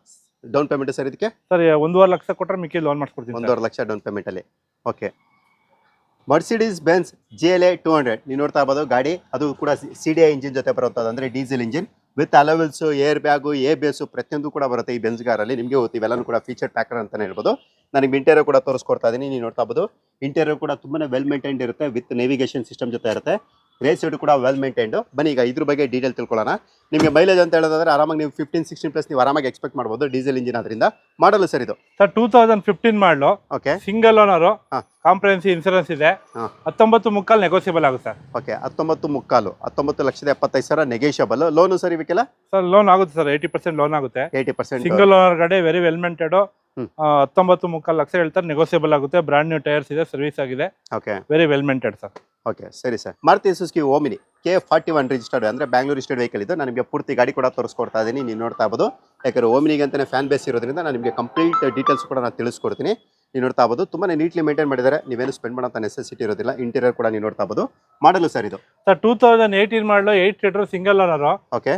S2: ಡೌನ್ ಪೇಮೆಂಟ್ ಸರ್ ಇದಕ್ಕೆ?
S1: ಸರ್ ಒಂದೂವರೆ ಲಕ್ಷ ಕೊಟ್ಟರೆ ಮಿಕ್ಕಿ ಲೋನ್ ಮಾಡಿಸ್ಕೊಡ್ತೀನಿ.
S2: ಒಂದೂವರೆ lakh down ಪೇಮೆಂಟಲ್ಲಿ okay Mercedes Benz G L A two hundred ನೀವು ನೋಡ್ತಾ ಇರ್ಬೋದು ಗಾಡಿ ಅದು ಕೂಡ ಸಿ ಡಿ ಐ ಇಂಜಿನ್ ಜೊತೆ ಬರುತ್ತದೆ ಅಂದರೆ diesel engine with alloy wheels air bag A B S ಪ್ರತಿಯೊಂದು ಕೂಡ ಬರುತ್ತೆ ಈ ಬೆನ್ಸ್ ಕಾರಲ್ಲಿ. ನಿಮಗೆ ಗೊತ್ತು ಇವೆಲ್ಲನೂ ಕೂಡ ಫೀಚರ್ ಪ್ಯಾಕರ್ ಅಂತಲೇ ಹೇಳ್ಬೋದು. ನನಗೆ ಇಂಟೀರಿಯರ್ ಕೂಡ ತೋರಿಸ್ಕೊಡ್ತಾ ಇದ್ದೀನಿ ನೀವು ನೋಡ್ತಾ ಇರ್ಬೋದು. ಇಂಟೀರಿಯರ್ ಕೂಡ ತುಂಬಾ ವೆಲ್ ಮೇಂಟೈನ್ಡ್ ಇರುತ್ತೆ ವಿತ್ ನೇವಿಗೇಷನ್ ಸಿಸ್ಟಮ್ ಜೊತೆ ಇರುತ್ತೆ. ರೇಸ್ ಸೈಡ್ ಕೂಡ ವೆಲ್ ಮೇಂಟೈನ್ಡ್ ಬನ್ನಿ ಈಗ ಇದ್ರ ಬಗ್ಗೆ ಡೀಟೇಲ್ ತಿಳ್ಕೊಳ್ಳೋಣ. ನಿಮಗೆ ಮೈಲೇಜ್ ಅಂತ ಹೇಳೋದಾದ್ರೆ ಆರಾಮಾಗಿ ನೀವು ಫಿಫ್ಟೀನ್ ಸಿಕ್ಸ್ಟೀನ್ ಪ್ಲಸ್ ನೀವು ಆರಾಮಾಗಿ ಎಕ್ಸ್ಪೆಕ್ಟ್ ಮಾಡ್ಬೋದು ಡೀಸೆಲ್ ಇಂಜಿನ್ ಅದರಿಂದ ಮಾಡಲು ಸರ್ ಇದು.
S1: ಸರ್ ಟೂ ತೌಸಂಡ್ ಫಿಫ್ಟೀನ್ ಮಾಡಲು.
S2: ಓಕೆ
S1: ಸಿಂಗಲ್ ಓನರು
S2: ಹಾ.
S1: ಕಾಂಪ್ರಹೆನ್ಸಿವ್ ಇನ್ಸೂರೆನ್ಸ್ ಇದೆ. ಹತ್ತೊಂಬತ್ತು ಮುಕ್ಕಾಲು ನೆಗೋಸಿಯಬಲ್ ಆಗುತ್ತೆ ಸರ್.
S2: ಓಕೆ ಹತ್ತೊಂಬತ್ತು ಮುಕ್ಕಾಲು. ಹತ್ತೊಂಬತ್ತು ಲಕ್ಷದ ಎಪ್ಪತ್ತೈದು ಸಾವಿರ ನೆಗೋಸಿಯಬಲ್ ಲೋನು ಸರ್ ಇವಕ್ಕೆಲ್ಲ
S1: ಸರ್ ಲೋನ್ ಆಗುತ್ತೆ ಸರ್. ಏಯ್ಟಿ ಪರ್ಸೆಂಟ್ ಲೋನ್ ಆಗುತ್ತೆ.
S2: ಏಯ್ಟಿ ಪರ್ಸೆಂಟ್
S1: ಸಿಂಗಲ್ ಓನರ್ ಕಡೆ ವೆರಿ ವೆಲ್ಮೆಂಟೆಡ್
S2: ಹ್ಮ್.
S1: ಹತ್ತೊಂಬತ್ತು ಮುಕ್ಕಾಲ್ ಲಕ್ಷ ಹೇಳ್ತಾರೆ ನೆಗೋಸಿಯಬಲ್ ಆಗುತ್ತೆ ಬ್ರಾಂಡ್ ನ್ಯೂ ಟೈರ್ಸ್ ಇದೆ ಸರ್ವಿಸ್ ಆಗಿದೆ.
S2: Okay
S1: very well maintained sir
S2: okay ಸರಿ sir Maruti Suzuki Omni K forty one registered ಅಂದರೆ ಬ್ಯಾಂಗ್ಳೂರ್ ಸ್ಟೇಟ್ ವೆಹಿಕಲ್ ಇದು. ನನಗೆ ನಿಮಗೆ ಪೂರ್ತಿ ಗಾಡಿ ಕೂಡ ತೋರಿಸ್ಕೊಡ್ತಾ ಇದ್ದೀನಿ ನೀವು ನೋಡ್ತಾ ಇರ್ಬೋದು. ಯಾಕಂದ್ರೆ ಓಮಿನಿಗೆ ಅಂತಲೇ ಫ್ಯಾನ್ ಬೇಸ್ ಇರೋದ್ರಿಂದ ನಾನು ನಿಮಗೆ ಕಂಪ್ಲೀಟ್ ಡೀಟೇಲ್ಸ್ ಕೂಡ ನಾನು ತಿಳಿಸ್ಕೊಡ್ತೀನಿ. ನೀವು ನೋಡ್ತಾ ಇರ್ಬೋದು ತುಂಬಾ ನೀಟ್ಲಿ ಮೇಂಟೈನ್ ಮಾಡಿದ್ದಾರೆ. ನೀವೇನು ಸ್ಪೆಂಡ್ ಮಾಡೋಂಥ ನೆಸೆಸಿಟಿ ಇರೋದಿಲ್ಲ. ಇಂಟೀರಿಯರ್ ಕೂಡ ನೀವು ನೋಡ್ತಾ ಇರ್ಬೋದು. ಮಾಡಲು ಸರ್ ಇದು.
S1: ಸರ್ ಟೂ ತೌಸಂಡ್ ಏಯ್ಟೀನ್ ಮಾಡಲು eight seater single owner
S2: okay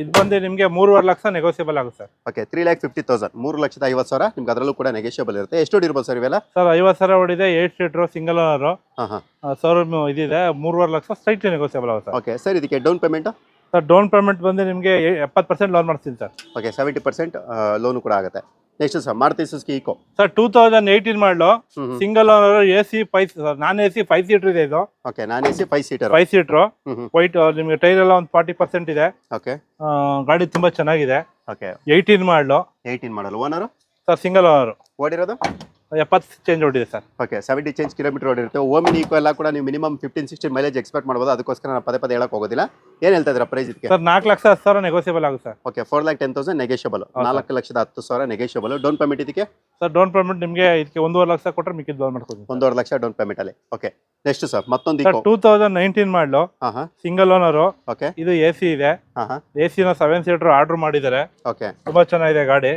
S1: ಇದು ಬಂದು ನಿಮಗೆ ಮೂರುವರೆ ಲಕ್ಷ ನೆಗೋಸಿಯಬಲ್ ಆಗುತ್ತೆ sir.
S2: Okay three lakh fifty thousand ಮೂರು ಲಕ್ಷದ ಐವತ್ತು ಸಾವಿರ ನಿಮ್ಗೆ ಅದರಲ್ಲೂ ಕೂಡ ನೆಗೋಸಿಯಬಲ್ ಇರುತ್ತೆ. ಎಷ್ಟು ಇರ್ಬೋದು ಸರ್ ಇವೆಲ್ಲ?
S1: ಸರ್ ಐವತ್ತು ಸಾವಿರ ಹೊಡಿದೆ ಏಟ್ ಸೀಟ್ರು ಸಿಂಗಲ್ ಓನರು
S2: ಹಾಂ ಹಾಂ.
S1: ಶೋರೂಮ್ ಇದಿದೆ ಮೂರುವರೆ ಲಕ್ಷ ಸ್ಟ್ರೈಟ್ ನೆಗೋಸಿಯಬಲ್ ಆಗುತ್ತೆ ಸರ್.
S2: ಓಕೆ ಸರ್ ಇದಕ್ಕೆ down payment
S1: sir down payment ಬಂದು ನಿಮಗೆ ಎಪ್ಪತ್ತು ಪರ್ಸೆಂಟ್ ಲೋನ್ ಮಾಡ್ತೀನಿ sir.
S2: Okay seventy percent loan ಕೂಡ ಆಗುತ್ತೆ. Next sir Maruti Suzuki Eeco
S1: sir two thousand eighteen model single owner A C five non A C five seater ಇದೆ ಇದು.
S2: Okay non A C five seater
S1: five seater white ನಿಮಗೆ ಟೈರ್ ಎಲ್ಲ ಒಂದು ಫಾರ್ಟಿ ಪರ್ಸೆಂಟ್ ಇದೆ.
S2: ಓಕೆ
S1: ಗಾಡಿ ತುಂಬಾ ಚೆನ್ನಾಗಿದೆ.
S2: Okay
S1: eighteen model.
S2: Eighteen model owner
S1: sir single owner
S2: ಓಡಿರೋದು?
S1: ಎಪ್ಪತ್ತು ಚೇಂಜ್ ಓಡಿದೆ sir.
S2: Okay seventy change kilometre ಓಡಿರುತ್ತೆ Omni Eeco ಎಲ್ಲ ಕೂಡ ನೀವು minimum fifteen sixteen mileage expect ಮಾಡ್ಬೋದು. ಅದಕ್ಕೋಸ್ಕರ ನಾನು ಪದೇ ಪದೇ ಹೇಳಕ್ ಹೋಗೋದಿಲ್ಲ. ಏನು ಹೇಳ್ತಾ ಇದ್ದೀರಾ ಪ್ರೈಸ್ ಇದಕ್ಕೆ?
S1: ಸರ್ ನಾಲ್ಕು ಲಕ್ಷ ಹತ್ತು ಸಾವಿರ ನೆಗೋಸಿಯಬಲ್ ಆಗುತ್ತೆ sir.
S2: Okay four lakh ten thousand negotiable. ನಾಲ್ಕು ಲಕ್ಷದ ಹತ್ತು ಸಾವಿರ ನೆಗೆಷಬಲ್ ಡೌನ್ ಪೇಮೆಂಟ್ ಇದಕ್ಕೆ?
S1: ಸರ್ ಡೌನ್ ಪೇಮೆಂಟ್ ನಿಮಗೆ ಇದಕ್ಕೆ ಒಂದೂವರೆ ಲಕ್ಷ ಕೊಟ್ಟರೆ ಮಿಕ್ಕಿದ ಲೋನ್ ಮಾಡ್ಕೊತೀನಿ
S2: ಒಂದೂವರೆ ಲಕ್ಷ ಡೌನ್ ಪೇಮೆಂಟ್ ಅಲ್ಲಿ. ಓಕೆ ನೆಕ್ಸ್ಟ್ ಸರ್ ಮತ್ತೊಂದು
S1: two thousand nineteen model single owner
S2: okay
S1: ಇದು ಎ ಸಿ ಇದೆ. ಎ ಸಿನ ಸೆವೆನ್ ಸೀಟರ್ ಆರ್ಡರ್ ಮಾಡಿದ್ದಾರೆ.
S2: ಓಕೆ
S1: ತುಂಬಾ ಚೆನ್ನಾಗಿದೆ ಗಾಡಿ.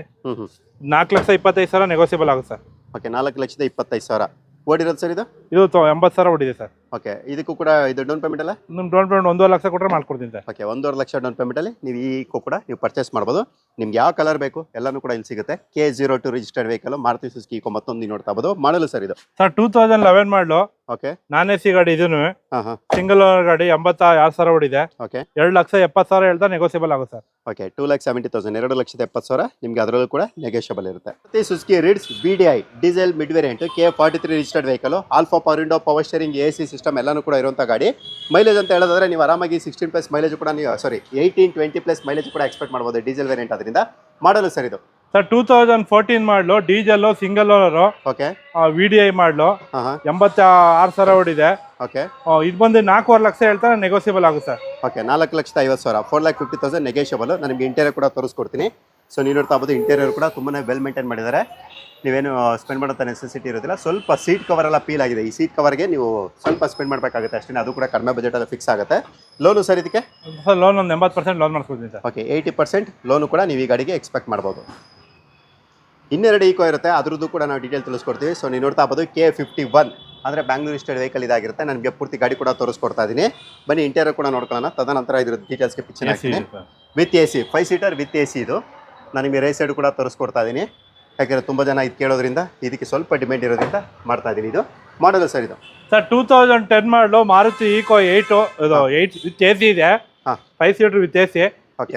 S1: ನಾಲ್ಕು ಲಕ್ಷ ಇಪ್ಪತ್ತೈದು ಸಾವಿರ ನೆಗೋಸಿಯಬಲ್ ಆಗುತ್ತೆ ಸರ್.
S2: ಓಕೆ ನಾಲ್ಕು ಲಕ್ಷದ ಇಪ್ಪತ್ತೈದು ಸಾವಿರ. ಓಡಿರೋದು ಸರ್ ಇದು?
S1: ಇದು ಎಂಬತ್ತು ಸಾವಿರ ಹೊಡಿದೆ ಸರ್.
S2: ಓಕೆ ಇದಕ್ಕೂ ಕೂಡ ಇದು ಡೌನ್ ಪೇಮೆಂಟ್ ಅಲ್ಲ?
S1: ನಿಮ್ಮ ಡೌನ್ ಪೇಮೆಂಟ್ ಒಂದೂವರೆ ಲಕ್ಷ ಕೊಟ್ಟರೆ ಮಾಡ್ಕೊಡ್ತೀನಿ ಸರ್.
S2: ಓಕೆ ಒಂದೂವರೆ ಲಕ್ಷ ಡೌನ್ ಪೇಮೆಂಟಲ್ಲಿ ನೀವು ಈ ಕೂಡ ನೀವು ಪರ್ಚೇಸ್ ಮಾಡ್ಬೋದು. ನಿಮ್ಗೆ ಯಾವ ಕಲರ್ ಬೇಕು ಎಲ್ಲನೂ ಕೂಡ ಇಲ್ಲಿ ಸಿಗುತ್ತೆ. K zero two registered vehicle Maruti Suzuki ಮತ್ತೊಂದು ನೀವು ನೋಡ್ತಾ ಬೋದು ಮಾಡಲು ಸರ್ ಇದು?
S1: Sir two thousand eleven model
S2: okay.
S1: Non A C ಗಾಡಿ ಇದನ್ನು ಸಿಂಗಲ್ ಓನರ್ ಗಾಡಿ ಎಂಬತ್ತ ಆರು ಸಾವಿರ ಓಡಿದೆ
S2: ಓಕೆ.
S1: ಎರಡು ಲಕ್ಷ ಎಪ್ಪತ್ತು ಸಾವಿರ ಹೇಳ್ತಾ ನೆಗೋಸಿಯಬಲ್ ಆಗುತ್ತೆ sir.
S2: Okay two lakh seventy thousand ಎರಡು ಲಕ್ಷದ ಎಪ್ಪತ್ತು ಸಾವಿರ ನಿಮಗೆ ಅದರಲ್ಲೂ ಕೂಡ ನೆಗೋಷಿಯಬಲ್ ಇರುತ್ತೆ. ಮತ್ತೆ Suzuki Ritz B D I diesel mid variant K forty three registered vehicle alpha power window power steering A C system ಎಲ್ಲಾನು ಕೂಡ ಇರುವಂಥ ಗಾಡಿ. ಮೈಲೇಜ್ ಅಂತ ಹೇಳೋದಾದ್ರೆ ನೀವು ಆರಾಮಾಗಿ ಸಿಕ್ಸ್ಟೀನ್ ಪ್ಲಸ್ ಮೈಲೇಜ್ ಕೂಡ ನೀವು sorry eighteen twenty plus mileage ಕೂಡ ಎಕ್ಸ್ಪೆಕ್ಟ್ ಮಾಡ್ಬೋದು ಡೀಸೆಲ್ ವೇರಿಯಂಟ್ ಅದರಿಂದ ಮಾಡಲು ಸರ್ ಇದು?
S1: Sir two thousand fourteen model diesel single owner
S2: okay
S1: V D I model. ಎಂಬತ್ತ ಆರು ಸಾವಿರ ಓಡಿದೆ.
S2: ಓಕೆ
S1: ಇದು ಬಂದು ನಾಲ್ಕೂವರೆ ಲಕ್ಷ ಹೇಳ್ತಾರೆ ನೆಗೋಸಿಯಬಲ್ ಆಗುತ್ತೆ ಸರ್.
S2: ಓಕೆ ನಾಲ್ಕು ಲಕ್ಷದ ಐವತ್ತು ಸಾವಿರ. Four lakh fifty thousand negotiable ನಿಮಗೆ ಇಂಟೀರಿಯರ್ ಕೂಡ ತೋರಿಸ್ಕೊಡ್ತೀನಿ. ಸೊ ನೀವು ನೋಡ್ತಾ ಬೋದು ಇಂಟೀರಿಯರ್ ಕೂಡ ತುಂಬಾ ವೆಲ್ ಮೇಂಟೈನ್ ಮಾಡಿದ್ದಾರೆ. ನೀವೇನು ಸ್ಪೆಂಡ್ ಮಾಡೋಂಥ ನೆಸೆಸಿಟಿ ಇರೋದಿಲ್ಲ. ಸ್ವಲ್ಪ ಸೀಟ್ ಕವರ್ ಎಲ್ಲ ಪೀಲ್ ಆಗಿದೆ. ಈ ಸೀಟ್ ಕವರ್ಗೆ ನೀವು ಸ್ವಲ್ಪ ಸ್ಪೆಂಡ್ ಮಾಡಬೇಕಾಗುತ್ತೆ ಅಷ್ಟೇ ಅದು ಕೂಡ ಕಡಿಮೆ ಬಜೆಟಲ್ಲಿ ಫಿಕ್ಸ್ ಆಗುತ್ತೆ. ಲೋನು ಸರ್ ಇದಕ್ಕೆ?
S1: ಸರ್ ಲೋನ್ ಒಂದು ಎಂಬತ್ತು percent loan ಮಾಡಿಸ್ಕೊಡ್ತೀನಿ sir.
S2: Okay eighty percent loan ಕೂಡ ನೀವು ಈ ಗಾಡಿಗೆ ಎಕ್ಸ್ಪೆಕ್ಟ್ ಮಾಡ್ಬೋದು. ಇನ್ನೆರಡು ಈಕೋ ಇರುತ್ತೆ. ಅದ್ರದ್ದು ಕೂಡ ನಾವು ಡೀಟೇಲ್ ತಿಳಿಸ್ಕೊಡ್ತೀವಿ. ಸೊ ನೀವು ನೋಡ್ತಾ ಬೋದು ಕೆ ಫಿಫ್ಟಿ ಒನ್ ಅಂದರೆ ಬ್ಯಾಂಗ್ಳೂರು ಸ್ಟೇಟ್ ವೆಹಿಕಲ್ ಇದಾಗಿರುತ್ತೆ. ನನಗೆ ಪೂರ್ತಿ ಗಾಡಿ ಕೂಡ ತೋರಿಸ್ಕೊಡ್ತಾ ಇದ್ದೀನಿ ಬನ್ನಿ ಇಂಟೀರಿಯರ್ ಕೂಡ ನೋಡ್ಕೊಳ್ಳೋಣ. ತದನಂತರ ಇದ್ರ ಡೀಟೇಲ್ಸ್ಗೆ ಪಿಕ್ಚರ್ ಹಾಕ್ತೀನಿ. With A C five seater with A C ಇದು. ನಾನು ನಿಮಗೆ ರೈಟ್ ಸೈಡ್ ಕೂಡ ತೋರಿಸ್ಕೊಡ್ತಾ ಇದ್ದೀನಿ ಯಾಕೆಂದರೆ ತುಂಬ ಜನ ಇದು ಕೇಳೋದ್ರಿಂದ ಇದಕ್ಕೆ ಸ್ವಲ್ಪ ಡಿಮ್ಯಾಂಡ್ ಇರೋದ್ರಿಂದ ಮಾಡ್ತಾ ಇದ್ದೀನಿ. ಇದು ಮಾಡಲು ಸರ್ ಇದು.
S1: Sir two thousand ten model Maruti Eeco eight ಇದು ಏಯ್ಟ್ ವಿತ್ ಎ ಸಿ ಇದೆ.
S2: ಹಾಂ.
S1: Five seater with A C
S2: okay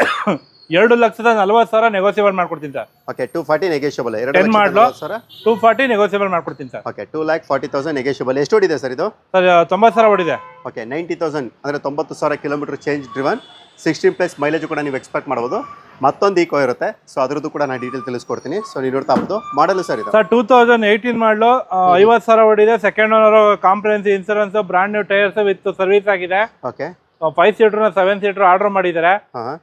S1: ಎರಡು ಲಕ್ಷದ ನಲ್ವತ್ತು ಸಾವಿರ ನೆಗೋಸಿಯಬಲ್ ಮಾಡ್ಕೊಡ್ತೀನಿ sir.
S2: Okay two forty negotiable ಎರಡು
S1: ten model
S2: sir
S1: two forty negotiable ಮಾಡ್ಕೊಡ್ತೀನಿ sir.
S2: Okay two lakh forty thousand negotiable ಎಷ್ಟು ಓಡಿದೆ ಸರ್ ಇದು?
S1: ಸರ್ ತೊಂಬತ್ತು ಸಾವಿರ ಓಡಿದೆ.
S2: ಓಕೆ ನೈಂಟಿ ತೌಸಂಡ್ ಅಂದರೆ ತೊಂಬತ್ತು ಸಾವಿರ kilometre change driven sixteen plus mileage ಕೂಡ ನೀವು ಎಕ್ಸ್ಪೆಕ್ಟ್ ಮಾಡ್ಬೋದು. ಮತ್ತೊಂದು ಈಕೋ ಇರುತ್ತೆ. ಸೊ ಅದ್ರದ್ದು ಕೂಡ ನಾನು ಡೀಟೇಲ್ ತಿಳಿಸ್ಕೊಡ್ತೀನಿ. ಸೊ ನೀವು ನೋಡ್ತಾ ಮಾಡಲು ಸರ್ ಇದೆ.
S1: Sir two thousand eighteen model ಐವತ್ತು ಸಾವಿರ ಓಡಿದೆ. Second owner comprehensive insurance brand new tyres with service ಆಗಿದೆ.
S2: ಓಕೆ
S1: ಫೈವ್ ಸೀಟರ್ನ ಸೆವೆನ್ ಸೀಟರ್ ಆರ್ಡರ್ ಮಾಡಿದ್ದಾರೆ.
S2: ಹಾಂ.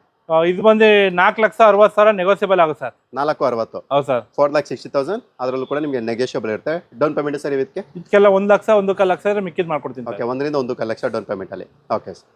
S1: ಇದು ಬಂದು ನಾಲ್ಕು ಲಕ್ಷ ಅರವತ್ತು ಸಾವಿರ ನೆಗೋಸಿಯಬಲ್ ಆಗುತ್ತೆ ಸರ್.
S2: ನಾಲ್ಕು ಅರವತ್ತು.
S1: ಹೌದು sir.
S2: Four lakh sixty thousand ಅದರಲ್ಲೂ ಕೂಡ ನಿಮಗೆ ನೆಗೋಸಿಯಬಲ್ ಇರುತ್ತೆ. ಡೌನ್ ಪೇಮೆಂಟ್ ಸರ್ ಇದಕ್ಕೆ?
S1: ಇದಕ್ಕೆಲ್ಲ ಒಂದು ಲಕ್ಷ ಒಂದು ಕಾಲು ಲಕ್ಷ ಇದ್ರೆ ಮಿಕ್ಕಿದ್ ಮಾಡ್ಕೊಡ್ತೀನಿ
S2: ಓಕೆ ಒಂದರಿಂದ ಒಂದು ಲಕ್ಷ ಡೌನ್ ಪೇಮೆಂಟಲ್ಲಿ ಓಕೆ ಸರ್